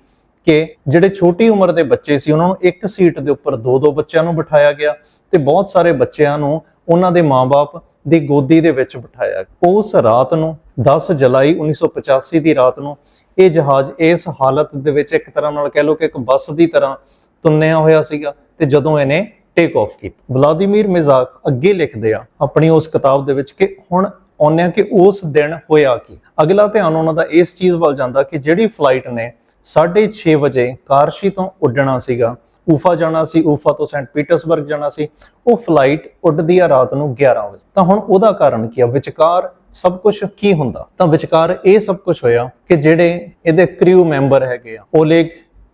ਕਿ ਜਿਹੜੇ ਛੋਟੀ ਉਮਰ ਦੇ ਬੱਚੇ ਸੀ, ਉਹਨਾਂ ਨੂੰ ਇੱਕ ਸੀਟ ਦੇ ਉੱਪਰ ਦੋ ਦੋ ਬੱਚਿਆਂ ਨੂੰ ਬਿਠਾਇਆ ਗਿਆ ਤੇ ਬਹੁਤ ਸਾਰੇ ਬੱਚਿਆਂ ਨੂੰ ਉਹਨਾਂ ਦੇ ਮਾਪੇ ਦੀ ਗੋਦੀ ਦੇ ਵਿੱਚ ਬਿਠਾਇਆ। ਉਸ ਰਾਤ ਨੂੰ 10 ਜੁਲਾਈ 1985 ਦੀ ਰਾਤ ਨੂੰ, ਇਹ ਜਹਾਜ਼ ਇਸ ਹਾਲਤ ਦੇ ਵਿੱਚ ਇੱਕ ਤਰ੍ਹਾਂ ਨਾਲ ਕਹਿ ਲਓ ਕਿ ਇੱਕ ਬੱਸ ਦੀ ਤਰ੍ਹਾਂ ਤੁੰਨਿਆ ਹੋਇਆ ਸੀਗਾ ਤੇ ਜਦੋਂ ਇਹਨੇ ਟੇਕ ਆਫ ਕੀਤਾ। ਵਲਾਦੀਮੀਰ ਮਿਜ਼ਾਕ ਅੱਗੇ ਲਿਖਦੇ ਆ ਆਪਣੀ ਉਸ ਕਿਤਾਬ ਦੇ ਵਿੱਚ ਕਿ ਹੁਣ ਆਉਂਦੇ ਆ ਕਿ ਉਸ ਦਿਨ ਹੋਇਆ ਕੀ। ਅਗਲਾ ਧਿਆਨ ਉਹਨਾਂ ਦਾ ਇਸ ਚੀਜ਼ ਵੱਲ ਜਾਂਦਾ ਕਿ ਜਿਹੜੀ ਫਲਾਈਟ ਨੇ 6:30 ਵਜੇ ਕਾਰਸ਼ੀ ਤੋਂ ਉੱਡਣਾ ਸੀਗਾ। ਊਫਾ ਜਾਣਾ ਸੀ ਊਫਾ ਤੋਂ ਸੈਂਟ ਪੀਟਰਸਬਰਗ ਜਾਣਾ ਸੀ। ਉਹ ਫਲਾਈਟ ਉੱਡਦੀ ਆ ਰਾਤ ਨੂੰ 11 ਵਜੇ। ਤਾਂ ਹੁਣ ਉਹਦਾ ਕਾਰਨ ਕੀ ਆ? ਵਿਚਕਾਰ ਸਭ ਕੁਝ ਕੀ ਹੁੰਦਾ? ਤਾਂ ਵਿਚਕਾਰ ਇਹ ਸਭ ਕੁਝ ਹੋਇਆ ਕਿ ਜਿਹੜੇ ਇਹਦੇ ਕ੍ਰਿਊ ਮੈਂਬਰ ਹੈਗੇ ਆ ਓਲੇਗ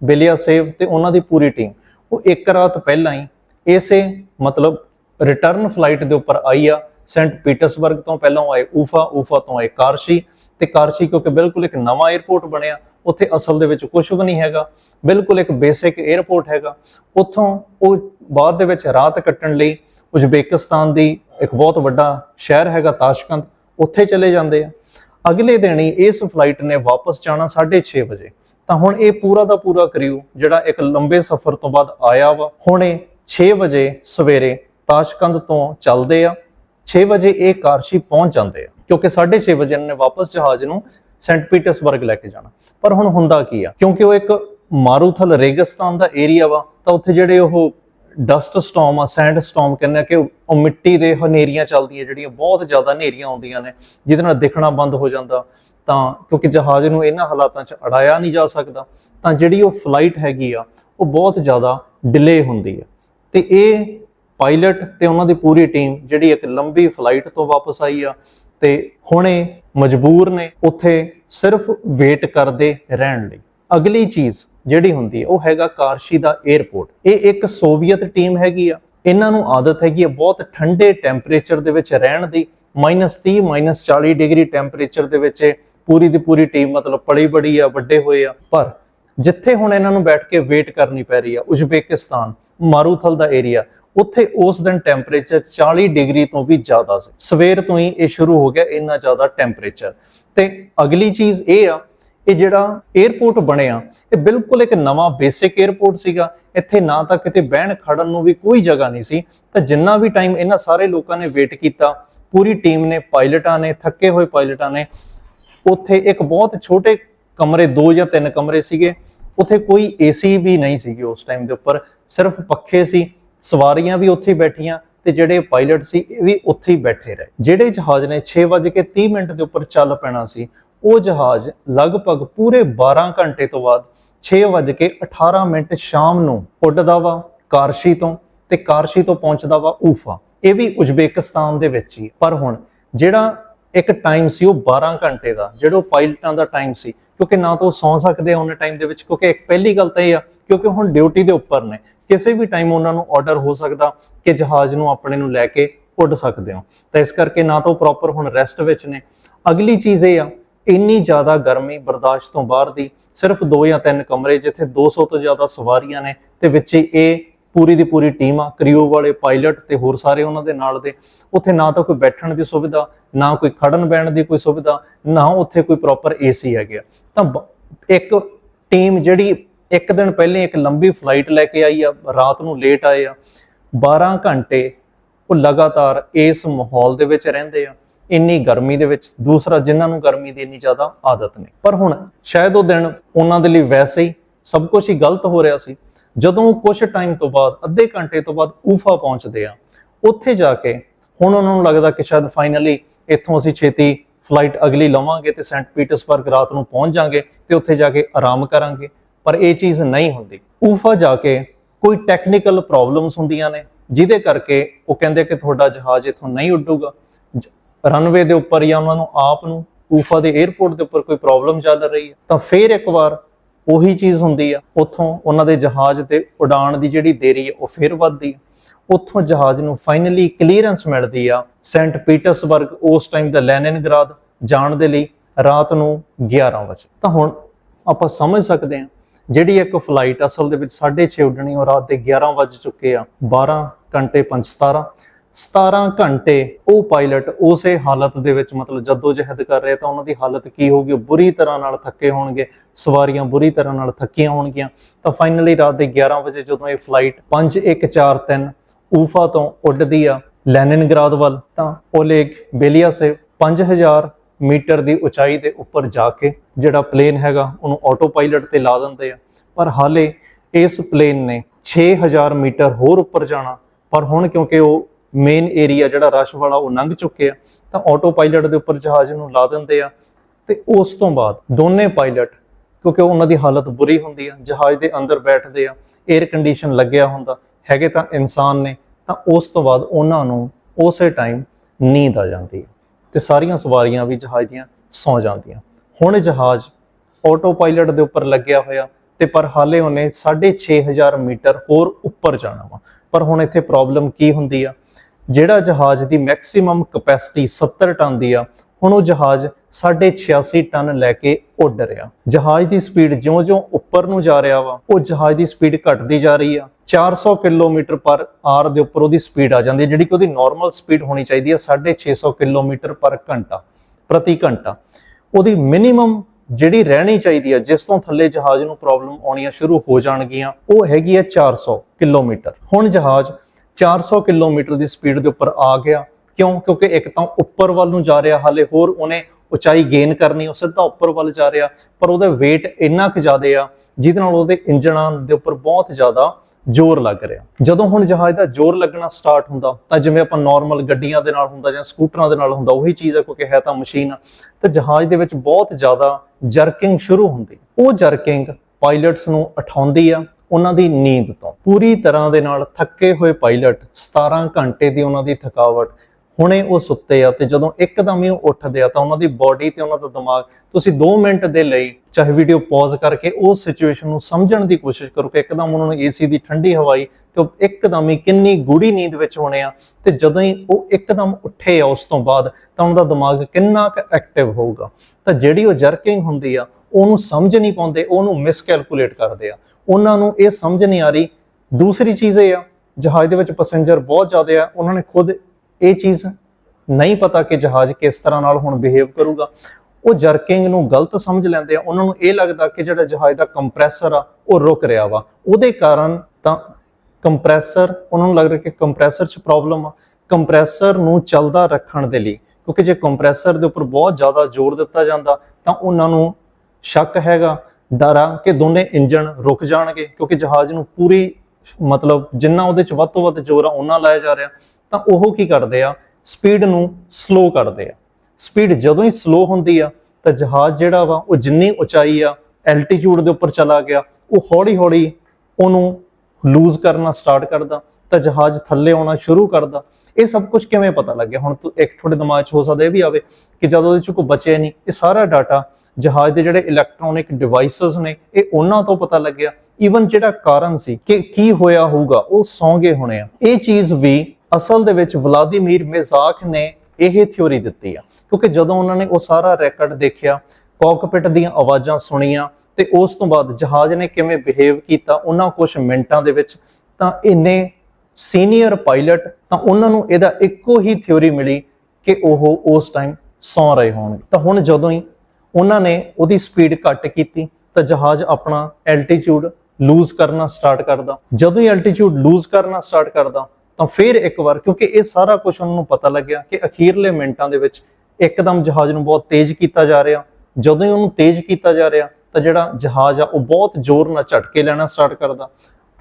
ਬੇਲੀਆਸੇਵ ਤੇ ਉਹਨਾਂ ਦੀ ਪੂਰੀ ਟੀਮ ਉਹ ਇੱਕ ਰਾਤ ਪਹਿਲਾਂ ਹੀ ਇਸੇ ਮਤਲਬ ਰਿਟਰਨ ਫਲਾਈਟ ਦੇ ਉੱਪਰ ਆਈ ਆ। ਸੈਂਟ ਪੀਟਰਸਬਰਗ ਤੋਂ ਪਹਿਲਾਂ ਆਏ ਊਫਾ ਊਫਾ ਤੋਂ ਆਏ ਕਾਰਸ਼ੀ ਤੇ ਕਾਰਸ਼ੀ ਕਿਉਂਕਿ ਬਿਲਕੁਲ ਇੱਕ ਨਵਾਂ 에ਅਰਪੋਰਟ ਬਣਿਆ, ਉੱਥੇ ਅਸਲ ਦੇ ਵਿੱਚ ਕੁਝ ਵੀ ਨਹੀਂ ਹੈਗਾ, ਬਿਲਕੁਲ ਇੱਕ ਬੇਸਿਕ 에ਅਰਪੋਰਟ ਹੈਗਾ। ਉੱਥੋਂ ਉਹ ਬਾਅਦ ਦੇ ਵਿੱਚ ਰਾਤ ਕੱਟਣ ਲਈ ਉਜ਼ਬੇਕਿਸਤਾਨ ਦੀ ਇੱਕ ਬਹੁਤ ਵੱਡਾ ਸ਼ਹਿਰ ਹੈਗਾ ਤਾਸ਼ਕੰਦ, ਉੱਥੇ ਚਲੇ ਜਾਂਦੇ ਆ। ਅਗਲੇ ਦਿਨ ਹੀ ਇਸ ਫਲਾਈਟ ਨੇ ਵਾਪਸ ਜਾਣਾ 6:30 ਵਜੇ। ਤਾਂ ਹੁਣ ਇਹ ਪੂਰਾ ਦਾ ਪੂਰਾ ਕਰਿਊ ਜਿਹੜਾ ਇੱਕ ਲੰਬੇ ਸਫ਼ਰ ਤੋਂ ਬਾਅਦ ਆਇਆ ਵਾ, ਹੁਣ ਇਹ 6 ਵਜੇ ਸਵੇਰੇ ਤਾਸ਼ਕੰਦ ਤੋਂ ਚੱਲਦੇ ਆ। 6 ਵਜੇ ਇਹ ਕਾਰਸ਼ੀ ਪਹੁੰਚ ਜਾਂਦੇ ਆ, ਕਿਉਂਕਿ 6:30 ਵਜੇ ਇਹਨਾਂ ਨੇ ਵਾਪਸ ਜਹਾਜ਼ ਨੂੰ ਸੈਂਟ ਪੀਟਰਸਬਰਗ ਲੈ ਕੇ ਜਾਣਾ। ਪਰ ਹੁਣ ਹੁੰਦਾ ਕੀ ਆ, ਕਿਉਂਕਿ ਉਹ ਇੱਕ ਮਾਰੂਥਲ ਰੇਗਿਸਤਾਨ ਦਾ ਏਰੀਆ ਵਾ, ਤਾਂ ਉੱਥੇ ਜਿਹੜੇ ਉਹ ਡਸਟ ਸਟਾਰਮ ਆ, ਸੈਂਡ ਸਟਾਰਮ ਕਹਿੰਦੇ ਆ ਕਿ ਉਹ ਮਿੱਟੀ ਦੇ ਹਨੇਰੀਆਂ ਚੱਲਦੀਆਂ ਜਿਹੜੀਆਂ ਬਹੁਤ ਜ਼ਿਆਦਾ ਹਨੇਰੀਆਂ ਆਉਂਦੀਆਂ ਨੇ, ਜਿਹਦੇ ਨਾਲ ਦੇਖਣਾ ਬੰਦ ਹੋ ਜਾਂਦਾ। ਤਾਂ ਕਿਉਂਕਿ ਜਹਾਜ਼ ਨੂੰ ਇਹਨਾਂ ਹਾਲਾਤਾਂ 'ਚ ਅੜਾਇਆ ਨਹੀਂ ਜਾ ਸਕਦਾ, ਤਾਂ ਜਿਹੜੀ ਉਹ ਫਲਾਈਟ ਹੈਗੀ ਆ, ਉਹ ਬਹੁਤ ਜ਼ਿਆਦਾ ਡਿਲੇ ਹੁੰਦੀ ਆ। ਤੇ ਇਹ ਪਾਇਲਟ ਤੇ ਉਹਨਾਂ ਦੀ ਪੂਰੀ ਟੀਮ ਜਿਹੜੀ ਇੱਕ ਲੰਬੀ ਫਲਾਈਟ ਤੋਂ ਵਾਪਸ ਆਈ ਆ ਤੇ ਹੁਣੇ ਮਜਬੂਰ ਨੇ ਉੱਥੇ ਸਿਰਫ ਵੇਟ ਕਰਦੇ ਰਹਿਣ ਲਈ। ਅਗਲੀ ਚੀਜ਼ ਜਿਹੜੀ ਹੁੰਦੀ ਹੈ, ਉਹ ਹੈਗਾ ਕਾਰਸ਼ੀ ਦਾ 에ਅਰਪੋਰਟ ਇਹ ਇੱਕ ਸੋਵੀਅਤ ਟੀਮ ਹੈਗੀ ਆ। ਇਹਨਾਂ ਨੂੰ ਆਦਤ ਹੈਗੀ ਆ ਬਹੁਤ ਠੰਡੇ ਟੈਂਪਰੇਚਰ ਦੇ ਵਿੱਚ ਰਹਿਣ ਦੀ। -30 -40 ਡਿਗਰੀ ਟੈਂਪਰੇਚਰ ਦੇ ਵਿੱਚ ਇਹ ਪੂਰੀ ਦੀ ਪੂਰੀ ਟੀਮ ਮਤਲਬ ਪੜੀ ਬੜੀ ਆ, ਵੱਡੇ ਹੋਏ ਆ। ਪਰ ਜਿੱਥੇ ਹੁਣ ਇਹਨਾਂ ਨੂੰ ਬੈਠ ਕੇ ਵੇਟ ਕਰਨੀ ਪੈ ਰਹੀ ਆ, ਉਜ਼ਬੇਕਿਸਤਾਨ, ਮਾਰੂਥਲ ਦਾ ਏਰੀਆ ਉੱਥੇ ਉਸ ਦਿਨ ਟੈਂਪਰੇਚਰ 40 ਡਿਗਰੀ ਤੋਂ ਵੀ ਜ਼ਿਆਦਾ ਸੀ। ਸਵੇਰ ਤੋਂ ਹੀ ਇਹ ਸ਼ੁਰੂ ਹੋ ਗਿਆ ਇੰਨਾ ਜ਼ਿਆਦਾ ਟੈਂਪਰੇਚਰ ਤੇ ਅਗਲੀ ਚੀਜ਼ ਇਹ ਆ, ਇਹ ਜਿਹੜਾ 에ਅਰਪੋਰਟ ਬਣਿਆ, ਇਹ ਬਿਲਕੁਲ ਇੱਕ ਨਵਾਂ ਬੇਸਿਕ 에ਅਰਪੋਰਟ ਸੀਗਾ। ਇੱਥੇ ਨਾ ਤਾਂ ਕਿਤੇ ਬਹਿਣ ਖੜਨ ਨੂੰ ਵੀ ਕੋਈ ਜਗ੍ਹਾ ਨਹੀਂ ਸੀ। ਤਾਂ ਜਿੰਨਾ ਵੀ ਟਾਈਮ ਇਹਨਾਂ ਸਾਰੇ ਲੋਕਾਂ ਨੇ ਵੇਟ ਕੀਤਾ, ਪੂਰੀ ਟੀਮ ਨੇ ਪਾਇਲਟਾਂ ਨੇ, ਥੱਕੇ ਹੋਏ ਪਾਇਲਟਾਂ ਨੇ, ਉੱਥੇ ਇੱਕ ਬਹੁਤ ਛੋਟੇ ਕਮਰੇ, ਦੋ ਜਾਂ ਤਿੰਨ ਕਮਰੇ ਸੀਗੇ। ਉੱਥੇ ਕੋਈ ਏਸੀ ਵੀ ਨਹੀਂ ਸੀਗੇ ਉਸ ਟਾਈਮ ਦੇ ਉੱਪਰ, ਸਿਰਫ ਪੱਖੇ ਸੀ। ਸਵਾਰੀਆਂ ਵੀ ਉੱਥੇ ਹੀ ਬੈਠੀਆਂ ਤੇ ਜਿਹੜੇ ਪਾਇਲਟ ਸੀ ਇਹ ਵੀ ਉੱਥੇ ਹੀ ਬੈਠੇ ਰਹੇ। ਜਿਹੜੇ ਜਹਾਜ਼ ਨੇ 6:30 ਮਿੰਟ ਦੇ ਉੱਪਰ ਚੱਲ ਪੈਣਾ ਸੀ, ਉਹ ਜਹਾਜ਼ ਲਗਭਗ ਪੂਰੇ 12 ਘੰਟੇ ਤੋਂ ਬਾਅਦ 6:18 ਮਿੰਟ ਸ਼ਾਮ ਨੂੰ ਉੱਡਦਾ ਵਾ ਕਾਰਸ਼ੀ ਤੋਂ ਤੇ ਕਾਰਸ਼ੀ ਤੋਂ ਪਹੁੰਚਦਾ ਵਾ ਊਫਾ। ਇਹ ਵੀ ਉਜ਼ਬੇਕਿਸਤਾਨ ਦੇ ਵਿੱਚ ਹੀ। ਪਰ ਹੁਣ ਜਿਹੜਾ ਇੱਕ ਟਾਈਮ ਸੀ ਉਹ 12 ਘੰਟੇ ਦਾ, ਜਿਹੜਾ ਉਹ ਪਾਇਲਟਾਂ ਦਾ ਟਾਈਮ ਸੀ। ਕਿਉਂਕਿ ਨਾ ਤਾਂ ਉਹ ਸੌਂ ਸਕਦੇ ਆ ਉਹਨੇ ਟਾਈਮ ਦੇ ਵਿੱਚ, ਕਿਉਂਕਿ ਇੱਕ ਪਹਿਲੀ ਗੱਲ ਤਾਂ ਇਹ ਆ, ਕਿਉਂਕਿ ਹੁਣ ਡਿਊਟੀ ਦੇ ਉੱਪਰ ਨੇ। ਕਿਸੇ ਵੀ ਟਾਈਮ ਉਹਨਾਂ ਨੂੰ ਆਰਡਰ ਹੋ ਸਕਦਾ ਕਿ ਜਹਾਜ਼ ਨੂੰ ਆਪਣੇ ਨੂੰ ਲੈ ਕੇ ਉੱਡ ਸਕਦੇ ਹੋ। ਤਾਂ ਇਸ ਕਰਕੇ ਨਾ ਤਾਂ ਉਹ ਪ੍ਰੋਪਰ ਹੁਣ ਰੈਸਟ ਵਿੱਚ ਨੇ। ਅਗਲੀ ਚੀਜ਼ ਇਹ ਆ, ਇੰਨੀ ਜ਼ਿਆਦਾ ਗਰਮੀ ਬਰਦਾਸ਼ਤ ਤੋਂ ਬਾਹਰ ਦੀ, ਸਿਰਫ 2 ਜਾਂ 3 ਕਮਰੇ, ਜਿੱਥੇ 200 ਤੋਂ ਜ਼ਿਆਦਾ ਸਵਾਰੀਆਂ ਨੇ, ਤੇ ਵਿੱਚ ਹੀ ਇਹ ਪੂਰੀ ਦੀ ਪੂਰੀ ਟੀਮ ਆ ਕ੍ਰਿਊ ਵਾਲੇ ਪਾਇਲਟ ਤੇ ਹੋਰ ਸਾਰੇ ਉਹਨਾਂ ਦੇ ਨਾਲ ਦੇ। ਉੱਥੇ ਨਾ ਤਾਂ ਕੋਈ ਬੈਠਣ ਦੀ ਸੁਵਿਧਾ, ਨਾ ਕੋਈ ਖੜਨ ਬੈਣ ਦੀ ਕੋਈ ਸੁਵਿਧਾ, ਨਾ ਉੱਥੇ ਕੋਈ ਪ੍ਰੋਪਰ ਏਸੀ ਹੈਗਾ ਤਾਂ ਬ- ਇੱਕ ਟੀਮ ਜਿਹੜੀ ਇੱਕ ਦਿਨ ਪਹਿਲੇ ਇੱਕ ਲੰਬੀ ਫਲਾਈਟ ਲੈ ਕੇ ਆਈ ਆ, ਰਾਤ ਨੂੰ ਲੇਟ ਆਏ ਆ 12 ਘੰਟੇ ਉਹ ਲਗਾਤਾਰ ਇਸ ਮਾਹੌਲ ਦੇ ਵਿੱਚ ਰਹਿੰਦੇ ਆ, ਇੰਨੀ ਗਰਮੀ ਦੇ ਵਿੱਚ। ਦੂਸਰਾ, ਜਿਨ੍ਹਾਂ ਨੂੰ ਗਰਮੀ ਦੀ ਇੰਨੀ ਜ਼ਿਆਦਾ ਆਦਤ ਨਹੀਂ। ਪਰ ਹੁਣ ਸ਼ਾਇਦ ਉਹ ਦਿਨ ਉਹਨਾਂ ਦੇ ਲਈ ਵੈਸੇ ਹੀ ਸਭ ਕੁਝ ਹੀ ਗਲਤ ਹੋ ਰਿਹਾ ਸੀ। ਜਦੋਂ ਕੁਝ ਟਾਈਮ ਤੋਂ ਬਾਅਦ, ਅੱਧੇ ਘੰਟੇ ਤੋਂ ਬਾਅਦ ਊਫਾ ਪਹੁੰਚਦੇ ਆ, ਉੱਥੇ ਜਾ ਕੇ ਹੁਣ ਉਹਨਾਂ ਨੂੰ ਲੱਗਦਾ ਕਿ ਸ਼ਾਇਦ ਫਾਈਨਲੀ ਇੱਥੋਂ ਅਸੀਂ ਛੇਤੀ ਫਲਾਈਟ ਅਗਲੀ ਲਵਾਂਗੇ ਤੇ ਸੈਂਟ ਪੀਟਰਸਬਰਗ ਰਾਤ ਨੂੰ ਪਹੁੰਚ ਜਾਾਂਗੇ ਤੇ ਉੱਥੇ ਜਾ ਕੇ ਆਰਾਮ ਕਰਾਂਗੇ। ਪਰ ਇਹ ਚੀਜ਼ ਨਹੀਂ ਹੁੰਦੀ। ਊਫਾ ਜਾ ਕੇ ਕੋਈ ਟੈਕਨੀਕਲ ਪ੍ਰੋਬਲਮਸ ਹੁੰਦੀਆਂ ਨੇ, ਜਿਹਦੇ ਕਰਕੇ ਉਹ ਕਹਿੰਦੇ ਕਿ ਤੁਹਾਡਾ ਜਹਾਜ਼ ਇੱਥੋਂ ਨਹੀਂ ਉੱਡੂਗਾ। ਰਨਵੇ ਦੇ ਉੱਪਰ ਜਾਂ ਉਹਨਾਂ ਨੂੰ ਆਪ ਨੂੰ ਊਫਾ ਦੇ 에ਅਰਪੋਰਟ ਦੇ ਉੱਪਰ ਕੋਈ ਪ੍ਰੋਬਲਮ ਚੱਲ ਰਹੀ ਹੈ। ਤਾਂ ਫਿਰ ਇੱਕ ਵਾਰ ਉਹੀ ਚੀਜ਼ ਹੁੰਦੀ ਆ, ਉੱਥੋਂ ਉਹਨਾਂ ਦੇ ਜਹਾਜ਼ ਤੇ ਉਡਾਣ ਦੀ ਜਿਹੜੀ ਦੇਰੀ ਹੈ ਉਹ ਫਿਰ ਵੱਧਦੀ ਹੈ ਉੱਥੋਂ ਜਹਾਜ਼ ਨੂੰ ਫਾਈਨਲੀ ਕਲੀਅਰੈਂਸ ਮਿਲਦੀ ਆ ਸੈਂਟ ਪੀਟਰਸਬਰਗ ਉਸ ਟਾਈਮ ਦਾ ਲੈਨਿਨਗ੍ਰਾਦ ਜਾਣ ਦੇ ਲਈ ਰਾਤ ਨੂੰ 11 ਵਜੇ। ਤਾਂ ਹੁਣ ਆਪਾਂ ਸਮਝ ਸਕਦੇ ਹਾਂ, ਜਿਹੜੀ ਇੱਕ ਫਲਾਈਟ ਅਸਲ ਦੇ ਵਿੱਚ 6:30 ਉੱਡਣੀ ਉਹ ਰਾਤ ਦੇ 11 ਵੱਜ ਚੁੱਕੇ ਆ 12 ਘੰਟੇ 5 17 17 ਘੰਟੇ ਉਹ ਪਾਇਲਟ ਉਸੇ ਹਾਲਤ ਦੇ ਵਿੱਚ ਮਤਲਬ ਜਦੋਂ ਜਹਿਦ ਕਰ ਰਿਹਾ ਤਾਂ ਉਹਨਾਂ ਦੀ ਹਾਲਤ ਕੀ ਹੋਊਗੀ? ਉਹ ਬੁਰੀ ਤਰ੍ਹਾਂ ਨਾਲ ਥੱਕੇ ਹੋਣਗੇ, ਸਵਾਰੀਆਂ ਬੁਰੀ ਤਰ੍ਹਾਂ ਨਾਲ ਥੱਕੀਆਂ ਹੋਣਗੀਆਂ। ਤਾਂ ਫਾਈਨਲੀ ਰਾਤ ਦੇ 11 ਵਜੇ ਜਦੋਂ ਇਹ ਫਲਾਈਟ 5143 ਊਫਾ ਤੋਂ ਉੱਡਦੀ ਆ ਲੈਨਿਨਗ੍ਰਾਦ ਵੱਲ, ਤਾਂ ਓਲੇਗ ਬੇਲੀਆਸੇਵ 5000 ਮੀਟਰ ਦੀ ਉਚਾਈ ਦੇ ਉੱਪਰ ਜਾ ਕੇ ਜਿਹੜਾ ਪਲੇਨ ਹੈਗਾ, ਉਹਨੂੰ ਆਟੋ ਪਾਇਲਟ ਤੇ ਲਾ ਦਿੰਦੇ ਆ। ਪਰ ਹਾਲੇ ਇਸ ਪਲੇਨ ਨੇ 6000 ਮੀਟਰ ਹੋਰ ਉੱਪਰ ਜਾਣਾ, ਪਰ ਹੁਣ ਕਿਉਂਕਿ ਉਹ ਮੇਨ ਏਰੀਆ ਜਿਹੜਾ ਰਸ਼ ਵਾਲਾ ਉਹ ਲੰਘ ਚੁੱਕੇ ਆ, ਤਾਂ ਆਟੋ ਪਾਇਲਟ ਦੇ ਉੱਪਰ ਜਹਾਜ਼ ਨੂੰ ਲਾ ਦਿੰਦੇ ਆ ਤੇ ਉਸ ਤੋਂ ਬਾਅਦ ਦੋਨੇ ਪਾਇਲਟ ਕਿਉਂਕਿ ਉਹਨਾਂ ਦੀ ਹਾਲਤ ਬੁਰੀ ਹੁੰਦੀ ਆ, ਜਹਾਜ਼ ਦੇ ਅੰਦਰ ਬੈਠਦੇ ਆ 에ਅਰ ਕੰਡੀਸ਼ਨ ਲੱਗਿਆ ਹੁੰਦਾ, ਹੈਗੇ ਤਾਂ ਇਨਸਾਨ ਨੇ, ਤਾਂ ਉਸ ਤੋਂ ਬਾਅਦ ਉਹਨਾਂ ਨੂੰ ਉਸੇ ਟਾਈਮ ਨੀਂਦ ਆ ਜਾਂਦੀ ਹੈ ਤੇ ਸਾਰੀਆਂ ਸਵਾਰੀਆਂ ਵੀ ਜਹਾਜ਼ ਦੀਆਂ ਸੌ ਜਾਂਦੀਆਂ। ਹੁਣ ਜਹਾਜ਼ ਆਟੋ ਪਾਇਲਟ ਦੇ ਉੱਪਰ ਲੱਗਿਆ ਹੋਇਆ ਤੇ ਪਰ ਹਾਲੇ ਉਹਨੇ 6500 ਮੀਟਰ ਹੋਰ ਉੱਪਰ ਜਾਣਾ ਵਾ। ਪਰ ਹੁਣ ਇੱਥੇ ਪ੍ਰੋਬਲਮ ਕੀ ਹੁੰਦੀ ਆ? ਜਿਹੜਾ ਜਹਾਜ਼ ਦੀ ਮੈਕਸਿਮਮ ਕਪੈਸਿਟੀ 70 ਟਨ ਦੀ ਆ, ਹੁਣ ਉਹ ਜਹਾਜ਼ 86 ਟਨ ਲੈ ਕੇ ਉੱਡ ਰਿਹਾ। ਜਹਾਜ਼ ਦੀ ਸਪੀਡ ਜਿਉਂ-ਜਿਉਂ ਉੱਪਰ ਨੂੰ ਜਾ ਰਿਹਾ ਵਾ, ਉਹ ਜਹਾਜ਼ ਦੀ ਸਪੀਡ ਘਟਦੀ ਜਾ ਰਹੀ ਆ। 400 ਕਿਲੋਮੀਟਰ ਪਰ ਆਰ ਦੇ ਉੱਪਰ ਉਹਦੀ ਸਪੀਡ ਆ ਜਾਂਦੀ ਹੈ ਜਿਹੜੀ ਕਿ ਉਹਦੀ ਨਾਰਮਲ ਸਪੀਡ ਹੋਣੀ ਚਾਹੀਦੀ ਹੈ 650 ਕਿਲੋਮੀਟਰ ਪਰ ਘੰਟਾ, ਪ੍ਰਤੀ ਘੰਟਾ। ਉਹਦੀ ਮਿਨੀਮਮ ਜਿਹੜੀ ਰਹਿਣੀ ਚਾਹੀਦੀ ਹੈ ਜਿਸ ਤੋਂ ਥੱਲੇ ਜਹਾਜ਼ ਨੂੰ ਪ੍ਰੋਬਲਮ ਆਉਣੀਆਂ ਸ਼ੁਰੂ ਹੋ ਜਾਣਗੀਆਂ, ਉਹ ਹੈਗੀ ਹੈ 400 ਕਿਲੋਮੀਟਰ। ਹੁਣ ਜਹਾਜ਼ 400 ਕਿਲੋਮੀਟਰ ਦੀ ਸਪੀਡ ਦੇ ਉੱਪਰ ਆ ਗਿਆ। ਕਿਉਂ? ਕਿਉਂਕਿ ਇੱਕ ਤਾਂ ਉੱਪਰ ਵੱਲ ਨੂੰ ਜਾ ਰਿਹਾ, ਹਾਲੇ ਹੋਰ ਉਹਨੇ ਉਚਾਈ ਗੇਨ ਕਰਨੀ, ਉਹ ਸਿੱਧਾ ਉੱਪਰ ਵੱਲ ਜਾ ਰਿਹਾ, ਪਰ ਉਹਦਾ weight ਇੰਨਾ ਕੁ ਜ਼ਿਆਦਾ ਆ, ਜਿਹਦੇ ਨਾਲ ਉਹਦੇ ਇੰਜਣਾਂ ਦੇ ਉੱਪਰ ਬਹੁਤ ਜ਼ਿਆਦਾ ਜ਼ੋਰ ਲੱਗ ਰਿਹਾ। ਜਦੋਂ ਹੁਣ ਜਹਾਜ਼ ਦਾ ਜ਼ੋਰ ਲੱਗਣਾ ਸਟਾਰਟ ਹੁੰਦਾ, ਤਾਂ ਜਿਵੇਂ ਆਪਾਂ ਨਾਰਮਲ ਗੱਡੀਆਂ ਦੇ ਨਾਲ ਹੁੰਦਾ ਜਾਂ ਸਕੂਟਰਾਂ ਦੇ ਨਾਲ ਹੁੰਦਾ, ਉਹੀ ਚੀਜ਼ ਹੈ ਕਿਉਂਕਿ ਹੈ ਤਾਂ ਮਸ਼ੀਨ ਆ, ਤਾਂ ਜਹਾਜ਼ ਦੇ ਵਿੱਚ ਬਹੁਤ ਜ਼ਿਆਦਾ ਜਰਕਿੰਗ ਸ਼ੁਰੂ ਹੁੰਦੀ। ਉਹ ਜਰਕਿੰਗ ਪਾਇਲਟਸ ਨੂੰ ਉਠਾਉਂਦੀ ਆ ਉਹਨਾਂ ਦੀ ਨੀਂਦ ਤੋਂ। ਪੂਰੀ ਤਰ੍ਹਾਂ ਦੇ ਨਾਲ ਥੱਕੇ ਹੋਏ ਪਾਇਲਟ 17 ਘੰਟੇ ਦੀ ਉਹਨਾਂ ਦੀ ਥਕਾਵਟ ਹੁਣੇ ਉਹ ਸੁੱਤੇ ਆ ਤੇ ਜਦੋਂ ਇੱਕਦਮ ਹੀ ਉਹ ਉੱਠਦੇ ਆ ਤਾਂ ਉਹਨਾਂ ਦੀ ਬਾਡੀ ਤੇ ਉਹਨਾਂ ਦਾ ਦਿਮਾਗ, ਤੁਸੀਂ 2 ਮਿੰਟ ਦੇ ਲਈ ਚਾਹੇ ਵੀਡੀਓ ਪੌਜ਼ ਕਰਕੇ ਉਹ ਸਿਚੁਏਸ਼ਨ ਨੂੰ ਸਮਝਣ ਦੀ ਕੋਸ਼ਿਸ਼ ਕਰੋ ਕਿ ਇੱਕਦਮ ਉਹਨਾਂ ਨੂੰ ਏਸੀ ਦੀ ਠੰਡੀ ਹਵਾਈ ਤੇ ਉਹ ਇੱਕਦਮ ਹੀ ਕਿੰਨੀ ਗੂੜੀ ਨੀਂਦ ਵਿੱਚ ਹੋਣੇ ਆ ਤੇ ਜਦੋਂ ਹੀ ਉਹ ਇੱਕਦਮ ਉੱਠੇ ਆ ਉਸ ਤੋਂ ਬਾਅਦ ਤਾਂ ਉਹਨਾਂ ਦਾ ਦਿਮਾਗ ਕਿੰਨਾ ਕੁ ਐਕਟਿਵ ਹੋਊਗਾ। ਤਾਂ ਜਿਹੜੀ ਉਹ ਜਰਕਿੰਗ ਹੁੰਦੀ ਆ ਉਹਨੂੰ ਸਮਝ ਨਹੀਂ ਪਾਉਂਦੇ, ਉਹਨੂੰ ਮਿਸਕੈਲਕੂਲੇਟ ਕਰਦੇ ਆ। ਉਹਨਾਂ ਨੂੰ ਇਹ ਸਮਝ ਨਹੀਂ ਆ ਰਹੀ। ਦੂਸਰੀ ਚੀਜ਼ ਇਹ ਆ, ਜਹਾਜ਼ ਦੇ ਵਿੱਚ ਪੈਸੇਂਜਰ ਬਹੁਤ ਜ਼ਿਆਦਾ ਆ, ਉਹਨਾਂ ਨੇ ਖੁਦ ਇਹ ਚੀਜ਼ ਨਹੀਂ ਪਤਾ ਕਿ ਜਹਾਜ਼ ਕਿਸ ਤਰ੍ਹਾਂ ਨਾਲ ਹੁਣ ਬਿਹੇਵ ਕਰੂਗਾ। ਉਹ ਜਰਕਿੰਗ ਨੂੰ ਗਲਤ ਸਮਝ ਲੈਂਦੇ ਆ, ਉਹਨਾਂ ਨੂੰ ਇਹ ਲੱਗਦਾ ਕਿ ਜਿਹੜਾ ਜਹਾਜ਼ ਦਾ ਕੰਪਰੈਸਰ ਆ, ਉਹ ਰੁਕ ਰਿਹਾ ਵਾ। ਉਹਦੇ ਕਾਰਨ ਤਾਂ ਕੰਪਰੈਸਰ ਉਹਨਾਂ ਨੂੰ ਲੱਗ ਰਿਹਾ ਕਿ ਕੰਪਰੈਸਰ 'ਚ ਪ੍ਰੋਬਲਮ ਆ। ਕੰਪਰੈਸਰ ਨੂੰ ਚੱਲਦਾ ਰੱਖਣ ਦੇ ਲਈ, ਕਿਉਂਕਿ ਜੇ ਕੰਪਰੈਸਰ ਦੇ ਉੱਪਰ ਬਹੁਤ ਜ਼ਿਆਦਾ ਜ਼ੋਰ ਦਿੱਤਾ ਜਾਂਦਾ, ਤਾਂ ਉਹਨਾਂ ਨੂੰ ਸ਼ੱਕ ਹੈਗਾ, ਡਰ ਆ ਕਿ ਦੋਨੇ ਇੰਜਣ ਰੁਕ ਜਾਣਗੇ, ਕਿਉਂਕਿ ਜਹਾਜ਼ ਨੂੰ ਪੂਰੀ ਮਤਲਬ ਜਿੰਨਾ ਉਹਦੇ ਚ ਵੱਧ ਤੋਂ ਵੱਧ ਜ਼ੋਰ ਆ ਉਹਨਾਂ ਲਾਇਆ ਜਾ ਰਿਹਾ। ਤਾਂ ਉਹ ਕੀ ਕਰਦੇ ਆ? ਸਪੀਡ ਨੂੰ ਸਲੋ ਕਰਦੇ ਆ। ਸਪੀਡ ਜਦੋਂ ਹੀ ਸਲੋ ਹੁੰਦੀ ਆ, ਤਾਂ ਜਹਾਜ਼ ਜਿਹੜਾ ਵਾ, ਉਹ ਜਿੰਨੀ ਉਚਾਈ ਆ ਐਲਟੀਟਿਊਡ ਦੇ ਉੱਪਰ ਚਲਾ ਗਿਆ, ਉਹ ਹੌਲੀ ਹੌਲੀ ਉਹਨੂੰ ਲੂਜ਼ ਕਰਨਾ ਸਟਾਰਟ ਕਰਦਾ। ਤਾਂ ਜਹਾਜ਼ ਥੱਲੇ ਆਉਣਾ ਸ਼ੁਰੂ ਕਰਦਾ। ਇਹ ਸਭ ਕੁਝ ਕਿਵੇਂ ਪਤਾ ਲੱਗਿਆ? ਹੁਣ ਤੂੰ ਇੱਕ ਤੁਹਾਡੇ ਦਿਮਾਗ 'ਚ ਹੋ ਸਕਦਾ ਇਹ ਵੀ ਆਵੇ ਕਿ ਜਦੋਂ ਉਹਦੇ 'ਚ ਕੋਈ ਬਚਿਆ ਨਹੀਂ, ਇਹ ਸਾਰਾ ਡਾਟਾ ਜਹਾਜ਼ ਦੇ ਜਿਹੜੇ ਇਲੈਕਟ੍ਰੋਨਿਕ ਡਿਵਾਈਸਸ ਨੇ, ਇਹ ਉਹਨਾਂ ਤੋਂ ਪਤਾ ਲੱਗਿਆ। ਈਵਨ ਜਿਹੜਾ ਕਾਰਨ ਸੀ ਕਿ ਕੀ ਹੋਇਆ ਹੋਊਗਾ, ਉਹ ਸੌਂਗੇ ਹੋਣੇ ਆ। ਇਹ ਚੀਜ਼ ਵੀ ਅਸਲ ਦੇ ਵਿੱਚ ਵਲਾਦੀਮੀਰ ਮੇਜ਼ਾਕ ਨੇ ਇਹ ਥਿਉਰੀ ਦਿੱਤੀ ਆ। ਕਿਉਂਕਿ ਜਦੋਂ ਉਹਨਾਂ ਨੇ ਉਹ ਸਾਰਾ ਰੈਕੋਰਡ ਦੇਖਿਆ ਕਾਕਪਿਟ ਦੀਆਂ ਆਵਾਜ਼ਾਂ ਸੁਣੀਆਂ ਤੇ ਉਸ ਤੋਂ ਬਾਅਦ ਜਹਾਜ਼ ਨੇ ਕਿਵੇਂ ਬਿਹੇਵ ਕੀਤਾ, ਉਹਨਾਂ ਕੁਝ ਮਿੰਟਾਂ ਦੇ ਵਿੱਚ ਤਾਂ ਇੰਨੇ ਸੀਨੀਅਰ ਪਾਇਲਟ, ਤਾਂ ਉਹਨਾਂ ਨੂੰ ਇਹਦਾ ਇੱਕੋ ਹੀ ਥਿਉਰੀ ਮਿਲੀ ਕਿ ਉਹ ਉਸ ਟਾਈਮ ਸੌ ਰਹੇ ਹੋਣਗੇ। ਤਾਂ ਹੁਣ ਜਦੋਂ ਹੀ ਉਹਨਾਂ ਨੇ ਉਹਦੀ ਸਪੀਡ ਘੱਟ ਕੀਤੀ, ਤਾਂ ਜਹਾਜ਼ ਆਪਣਾ ਐਲਟੀਟਿਊਡ ਲੂਜ਼ ਕਰਨਾ ਸਟਾਰਟ ਕਰਦਾ। ਜਦੋਂ ਹੀ ਐਲਟੀਟਿਊਡ ਲੂਜ਼ ਕਰਨਾ ਸਟਾਰਟ ਕਰਦਾ, ਤਾਂ ਫਿਰ ਇੱਕ ਵਾਰ, ਕਿਉਂਕਿ ਇਹ ਸਾਰਾ ਕੁਝ ਉਹਨਾਂ ਨੂੰ ਪਤਾ ਲੱਗਿਆ ਕਿ ਅਖੀਰਲੇ ਮਿੰਟਾਂ ਦੇ ਵਿੱਚ ਇੱਕਦਮ ਜਹਾਜ਼ ਨੂੰ ਬਹੁਤ ਤੇਜ਼ ਕੀਤਾ ਜਾ ਰਿਹਾ। ਜਦੋਂ ਹੀ ਉਹਨੂੰ ਤੇਜ਼ ਕੀਤਾ ਜਾ ਰਿਹਾ, ਤਾਂ ਜਿਹੜਾ ਜਹਾਜ਼ ਆ, ਉਹ ਬਹੁਤ ਜ਼ੋਰ ਨਾਲ ਝਟਕੇ ਲੈਣਾ ਸਟਾਰਟ ਕਰਦਾ।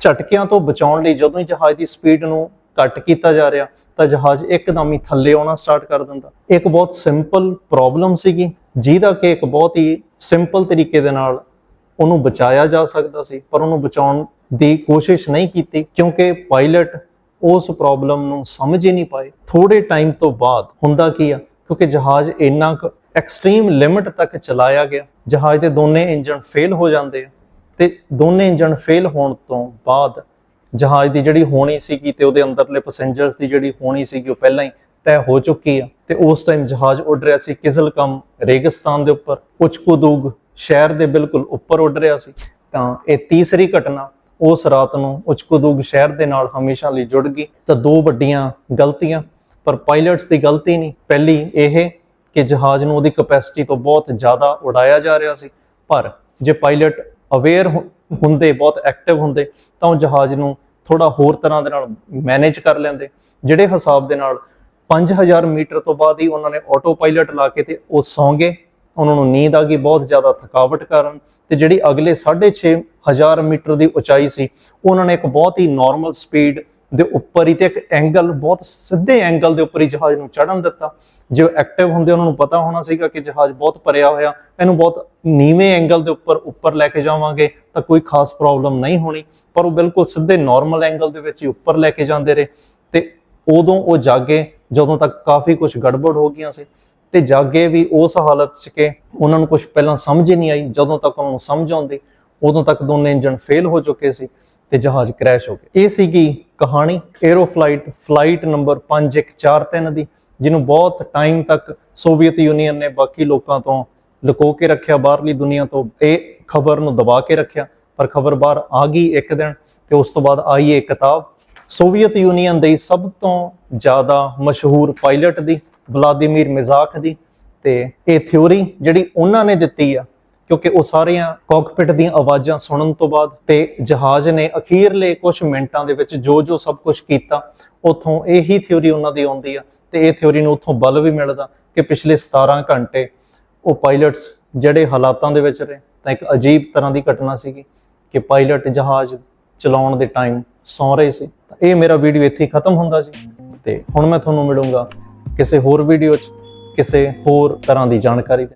ਝਟਕਿਆਂ ਤੋਂ ਬਚਾਉਣ ਲਈ ਜਦੋਂ ਹੀ ਜਹਾਜ਼ ਦੀ ਸਪੀਡ ਨੂੰ ਘੱਟ ਕੀਤਾ ਜਾ ਰਿਹਾ, ਤਾਂ ਜਹਾਜ਼ ਇੱਕਦਮ ਹੀ ਥੱਲੇ ਆਉਣਾ ਸਟਾਰਟ ਕਰ ਦਿੰਦਾ। ਇੱਕ ਬਹੁਤ ਸਿੰਪਲ ਪ੍ਰੋਬਲਮ ਸੀਗੀ, ਜਿਹਦਾ ਕਿ ਇੱਕ ਬਹੁਤ ਹੀ ਸਿੰਪਲ ਤਰੀਕੇ ਦੇ ਨਾਲ ਉਹਨੂੰ ਬਚਾਇਆ ਜਾ ਸਕਦਾ ਸੀ, ਪਰ ਉਹਨੂੰ ਬਚਾਉਣ ਦੀ ਕੋਸ਼ਿਸ਼ ਨਹੀਂ ਕੀਤੀ, ਕਿਉਂਕਿ ਪਾਇਲਟ ਉਸ ਪ੍ਰੋਬਲਮ ਨੂੰ ਸਮਝ ਹੀ ਨਹੀਂ ਪਾਏ। ਥੋੜੇ ਟਾਈਮ ਤੋਂ ਬਾਅਦ ਹੁੰਦਾ ਕੀ ਆ, ਕਿਉਂਕਿ ਜਹਾਜ਼ ਇੰਨਾ ਕੁ ਐਕਸਟ੍ਰੀਮ ਲਿਮਿਟ ਤੱਕ ਚਲਾਇਆ ਗਿਆ, ਜਹਾਜ਼ ਦੇ ਦੋਨੇ ਇੰਜਨ ਫੇਲ ਹੋ ਜਾਂਦੇ ਆ। ਤੇ ਦੋਨੇ ਇੰਜਨ ਫੇਲ ਹੋਣ ਤੋਂ ਬਾਅਦ ਜਹਾਜ਼ ਦੀ ਜਿਹੜੀ ਹੋਣੀ ਸੀਗੀ ਤੇ ਉਹਦੇ ਅੰਦਰਲੇ ਪੈਸੇਂਜਰਸ ਦੀ ਜਿਹੜੀ ਹੋਣੀ ਸੀਗੀ ਉਹ ਪਹਿਲਾਂ ਹੀ ਤੈਅ ਹੋ ਚੁੱਕੀ ਆ। ਤੇ ਉਸ ਟਾਈਮ ਜਹਾਜ਼ ਉੱਡ ਰਿਹਾ ਸੀ ਕਿਜ਼ਲਕਮ ਰੇਗਿਸਤਾਨ ਦੇ ਉੱਪਰ, ਉਚਕੁਦੂਗ ਸ਼ਹਿਰ ਦੇ ਬਿਲਕੁਲ ਉੱਪਰ ਉੱਡ ਰਿਹਾ ਸੀ। ਤਾਂ ਇਹ ਤੀਸਰੀ ਘਟਨਾ ਉਸ ਰਾਤ ਨੂੰ ਉਚਕੁਦੂਗ ਸ਼ਹਿਰ ਦੇ ਨਾਲ ਹਮੇਸ਼ਾ ਲਈ ਜੁੜ ਗਈ। ਤਾਂ ਦੋ ਵੱਡੀਆਂ ਗਲਤੀਆਂ, ਪਰ ਪਾਇਲਟਸ ਦੀ ਗਲਤੀ ਨਹੀਂ। ਪਹਿਲੀ ਇਹ ਕਿ ਜਹਾਜ਼ ਨੂੰ ਉਹਦੀ ਕਪੈਸਿਟੀ ਤੋਂ ਬਹੁਤ ਜ਼ਿਆਦਾ ਉਡਾਇਆ ਜਾ ਰਿਹਾ ਸੀ। ਪਰ ਜੇ ਪਾਇਲਟ ਅਵੇਅਰ ਹੁੰਦੇ, ਬਹੁਤ ਐਕਟਿਵ ਹੁੰਦੇ, ਤਾਂ ਉਹ ਜਹਾਜ਼ ਨੂੰ ਥੋੜਾ ਹੋਰ ਤਰ੍ਹਾਂ ਦੇ ਨਾਲ ਮੈਨੇਜ ਕਰ ਲੈਂਦੇ। ਜਿਹੜੇ ਹਿਸਾਬ ਦੇ ਨਾਲ 5000 ਮੀਟਰ ਤੋਂ ਬਾਅਦ ਹੀ ਉਹਨਾਂ ਨੇ ਆਟੋ ਪਾਇਲਟ ਲਾ ਕੇ ਤੇ ਉਹ ਸੌਂਗੇ, ਉਹਨਾਂ ਨੂੰ ਨੀਂਦ ਆ ਗਈ, ਬਹੁਤ ਜ਼ਿਆਦਾ ਥਕਾਵਟ ਕਾਰਨ। ਤੇ ਜਿਹੜੀ ਅਗਲੇ 6500 ਮੀਟਰ ਦੀ ਉਚਾਈ ਸੀ, ਉਹਨਾਂ ਨੇ ਇੱਕ ਬਹੁਤ ਹੀ ਨਾਰਮਲ ਸਪੀਡ ਦੇ ਉੱਪਰ ਹੀ ਤੇ ਇੱਕ ਐਂਗਲ ਬਹੁਤ ਸਿੱਧੇ ਐਂਗਲ ਦੇ ਉੱਪਰ ਹੀ ਜਹਾਜ਼ ਨੂੰ ਚੜਨ ਦਿੱਤਾ। ਜੇ ਐਕਟਿਵ ਹੁੰਦੇ, ਉਹਨਾਂ ਨੂੰ ਪਤਾ ਹੋਣਾ ਸੀਗਾ ਕਿ ਜਹਾਜ਼ ਬਹੁਤ ਭਰਿਆ ਹੋਇਆ, ਇਹਨੂੰ ਬਹੁਤ ਨੀਵੇਂ ਐਂਗਲ ਦੇ ਉੱਪਰ ਉੱਪਰ ਲੈ ਕੇ ਜਾਵਾਂਗੇ, ਤਾਂ ਕੋਈ ਖਾਸ ਪ੍ਰੋਬਲਮ ਨਹੀਂ ਹੋਣੀ। ਪਰ ਉਹ ਬਿਲਕੁਲ ਸਿੱਧੇ ਨਾਰਮਲ ਐਂਗਲ ਦੇ ਵਿੱਚ ਹੀ ਉੱਪਰ ਲੈ ਕੇ ਜਾਂਦੇ ਰਹੇ। ਤੇ ਉਦੋਂ ਉਹ ਜਾਗੇ, ਜਦੋਂ ਤੱਕ ਕਾਫੀ ਕੁਝ ਗੜਬੜ ਹੋ ਗਈਆਂ ਸੀ। ਤੇ ਜਾਗੇ ਵੀ ਉਸ ਹਾਲਤ 'ਚ ਕਿ ਉਹਨਾਂ ਨੂੰ ਕੁਝ ਪਹਿਲਾਂ ਸਮਝ ਹੀ ਨਹੀਂ ਆਈ, ਜਦੋਂ ਤੱਕ ਉਹਨਾਂ ਨੂੰ ਸਮਝ ਆਉਂਦੀ। ਉਦੋਂ ਤੱਕ ਦੋਨੇ ਇੰਜਨ ਫੇਲ ਹੋ ਚੁੱਕੇ ਸੀ ਤੇ ਜਹਾਜ਼ ਕ੍ਰੈਸ਼ ਹੋ ਗਿਆ ਇਹ ਸੀਗੀ ਕਹਾਣੀ 에ਅਰੋਫਲਾਈਟ ਫਲਾਈਟ ਨੰਬਰ 5143 ਦੀ, ਜਿਹਨੂੰ ਬਹੁਤ ਟਾਈਮ ਤੱਕ ਸੋਵੀਅਤ ਯੂਨੀਅਨ ਨੇ ਬਾਕੀ ਲੋਕਾਂ ਤੋਂ ਲੁਕੋ ਕੇ ਰੱਖਿਆ, ਬਾਹਰਲੀ ਦੁਨੀਆ ਤੋਂ ਇਹ ਖਬਰ ਨੂੰ ਦਬਾ ਕੇ ਰੱਖਿਆ, ਪਰ ਖਬਰ ਬਾਹਰ ਆ ਗਈ ਇੱਕ ਦਿਨ ਤੇ ਉਸ ਤੋਂ ਬਾਅਦ ਆਈ ਇਹ ਕਿਤਾਬ। ਸੋਵੀਅਤ ਯੂਨੀਅਨ ਦੇ ਸਭ ਤੋਂ ਜ਼ਿਆਦਾ ਮਸ਼ਹੂਰ ਪਾਇਲਟ ਦੀ ਵਲਾਦੀਮੀਰ ਮਿਜ਼ਾਕ ਦੀ ਤੇ ਇਹ ਥਿਉਰੀ ਜਿਹੜੀ ਉਹਨਾਂ ਨੇ ਦਿੱਤੀ ਆ ਕਿਉਂਕਿ ਉਹ ਸਾਰੀਆਂ ਕਾਕਪਿਟ ਦੀਆਂ ਆਵਾਜ਼ਾਂ ਸੁਣਨ ਤੋਂ ਬਾਅਦ ਤੇ ਜਹਾਜ਼ ਨੇ ਅਖੀਰਲੇ ਕੁਝ ਮਿੰਟਾਂ ਦੇ ਵਿੱਚ ਜੋ ਜੋ ਸਭ ਕੁਝ ਕੀਤਾ, ਉਥੋਂ ਇਹੀ ਥਿਉਰੀ ਉਹਨਾਂ ਦੀ ਆਉਂਦੀ ਆ ਤੇ ਇਹ ਥਿਉਰੀ ਨੂੰ ਉਥੋਂ ਬਲ ਵੀ ਮਿਲਦਾ ਕਿ ਪਿਛਲੇ 17 ਘੰਟੇ ਉਹ ਪਾਇਲਟਸ ਜਿਹੜੇ ਹਾਲਾਤਾਂ ਦੇ ਵਿੱਚ ਰਹੇ, ਤਾਂ ਇੱਕ ਅਜੀਬ ਤਰ੍ਹਾਂ ਦੀ ਘਟਨਾ ਸੀਗੀ ਕਿ ਪਾਇਲਟ ਜਹਾਜ਼ ਚਲਾਉਣ ਦੇ ਟਾਈਮ ਸੌਂ ਰਹੇ ਸੀ। ਤਾਂ ਇਹ ਮੇਰਾ ਵੀਡੀਓ ਇੱਥੇ ਖਤਮ ਹੁੰਦਾ ਜੀ। ਤੇ ਹੁਣ ਮੈਂ ਤੁਹਾਨੂੰ ਮਿਲੂੰਗਾ ਕਿਸੇ ਹੋਰ ਵੀਡੀਓ 'ਚ ਕਿਸੇ ਹੋਰ ਤਰ੍ਹਾਂ ਦੀ ਜਾਣਕਾਰੀ ਦੇ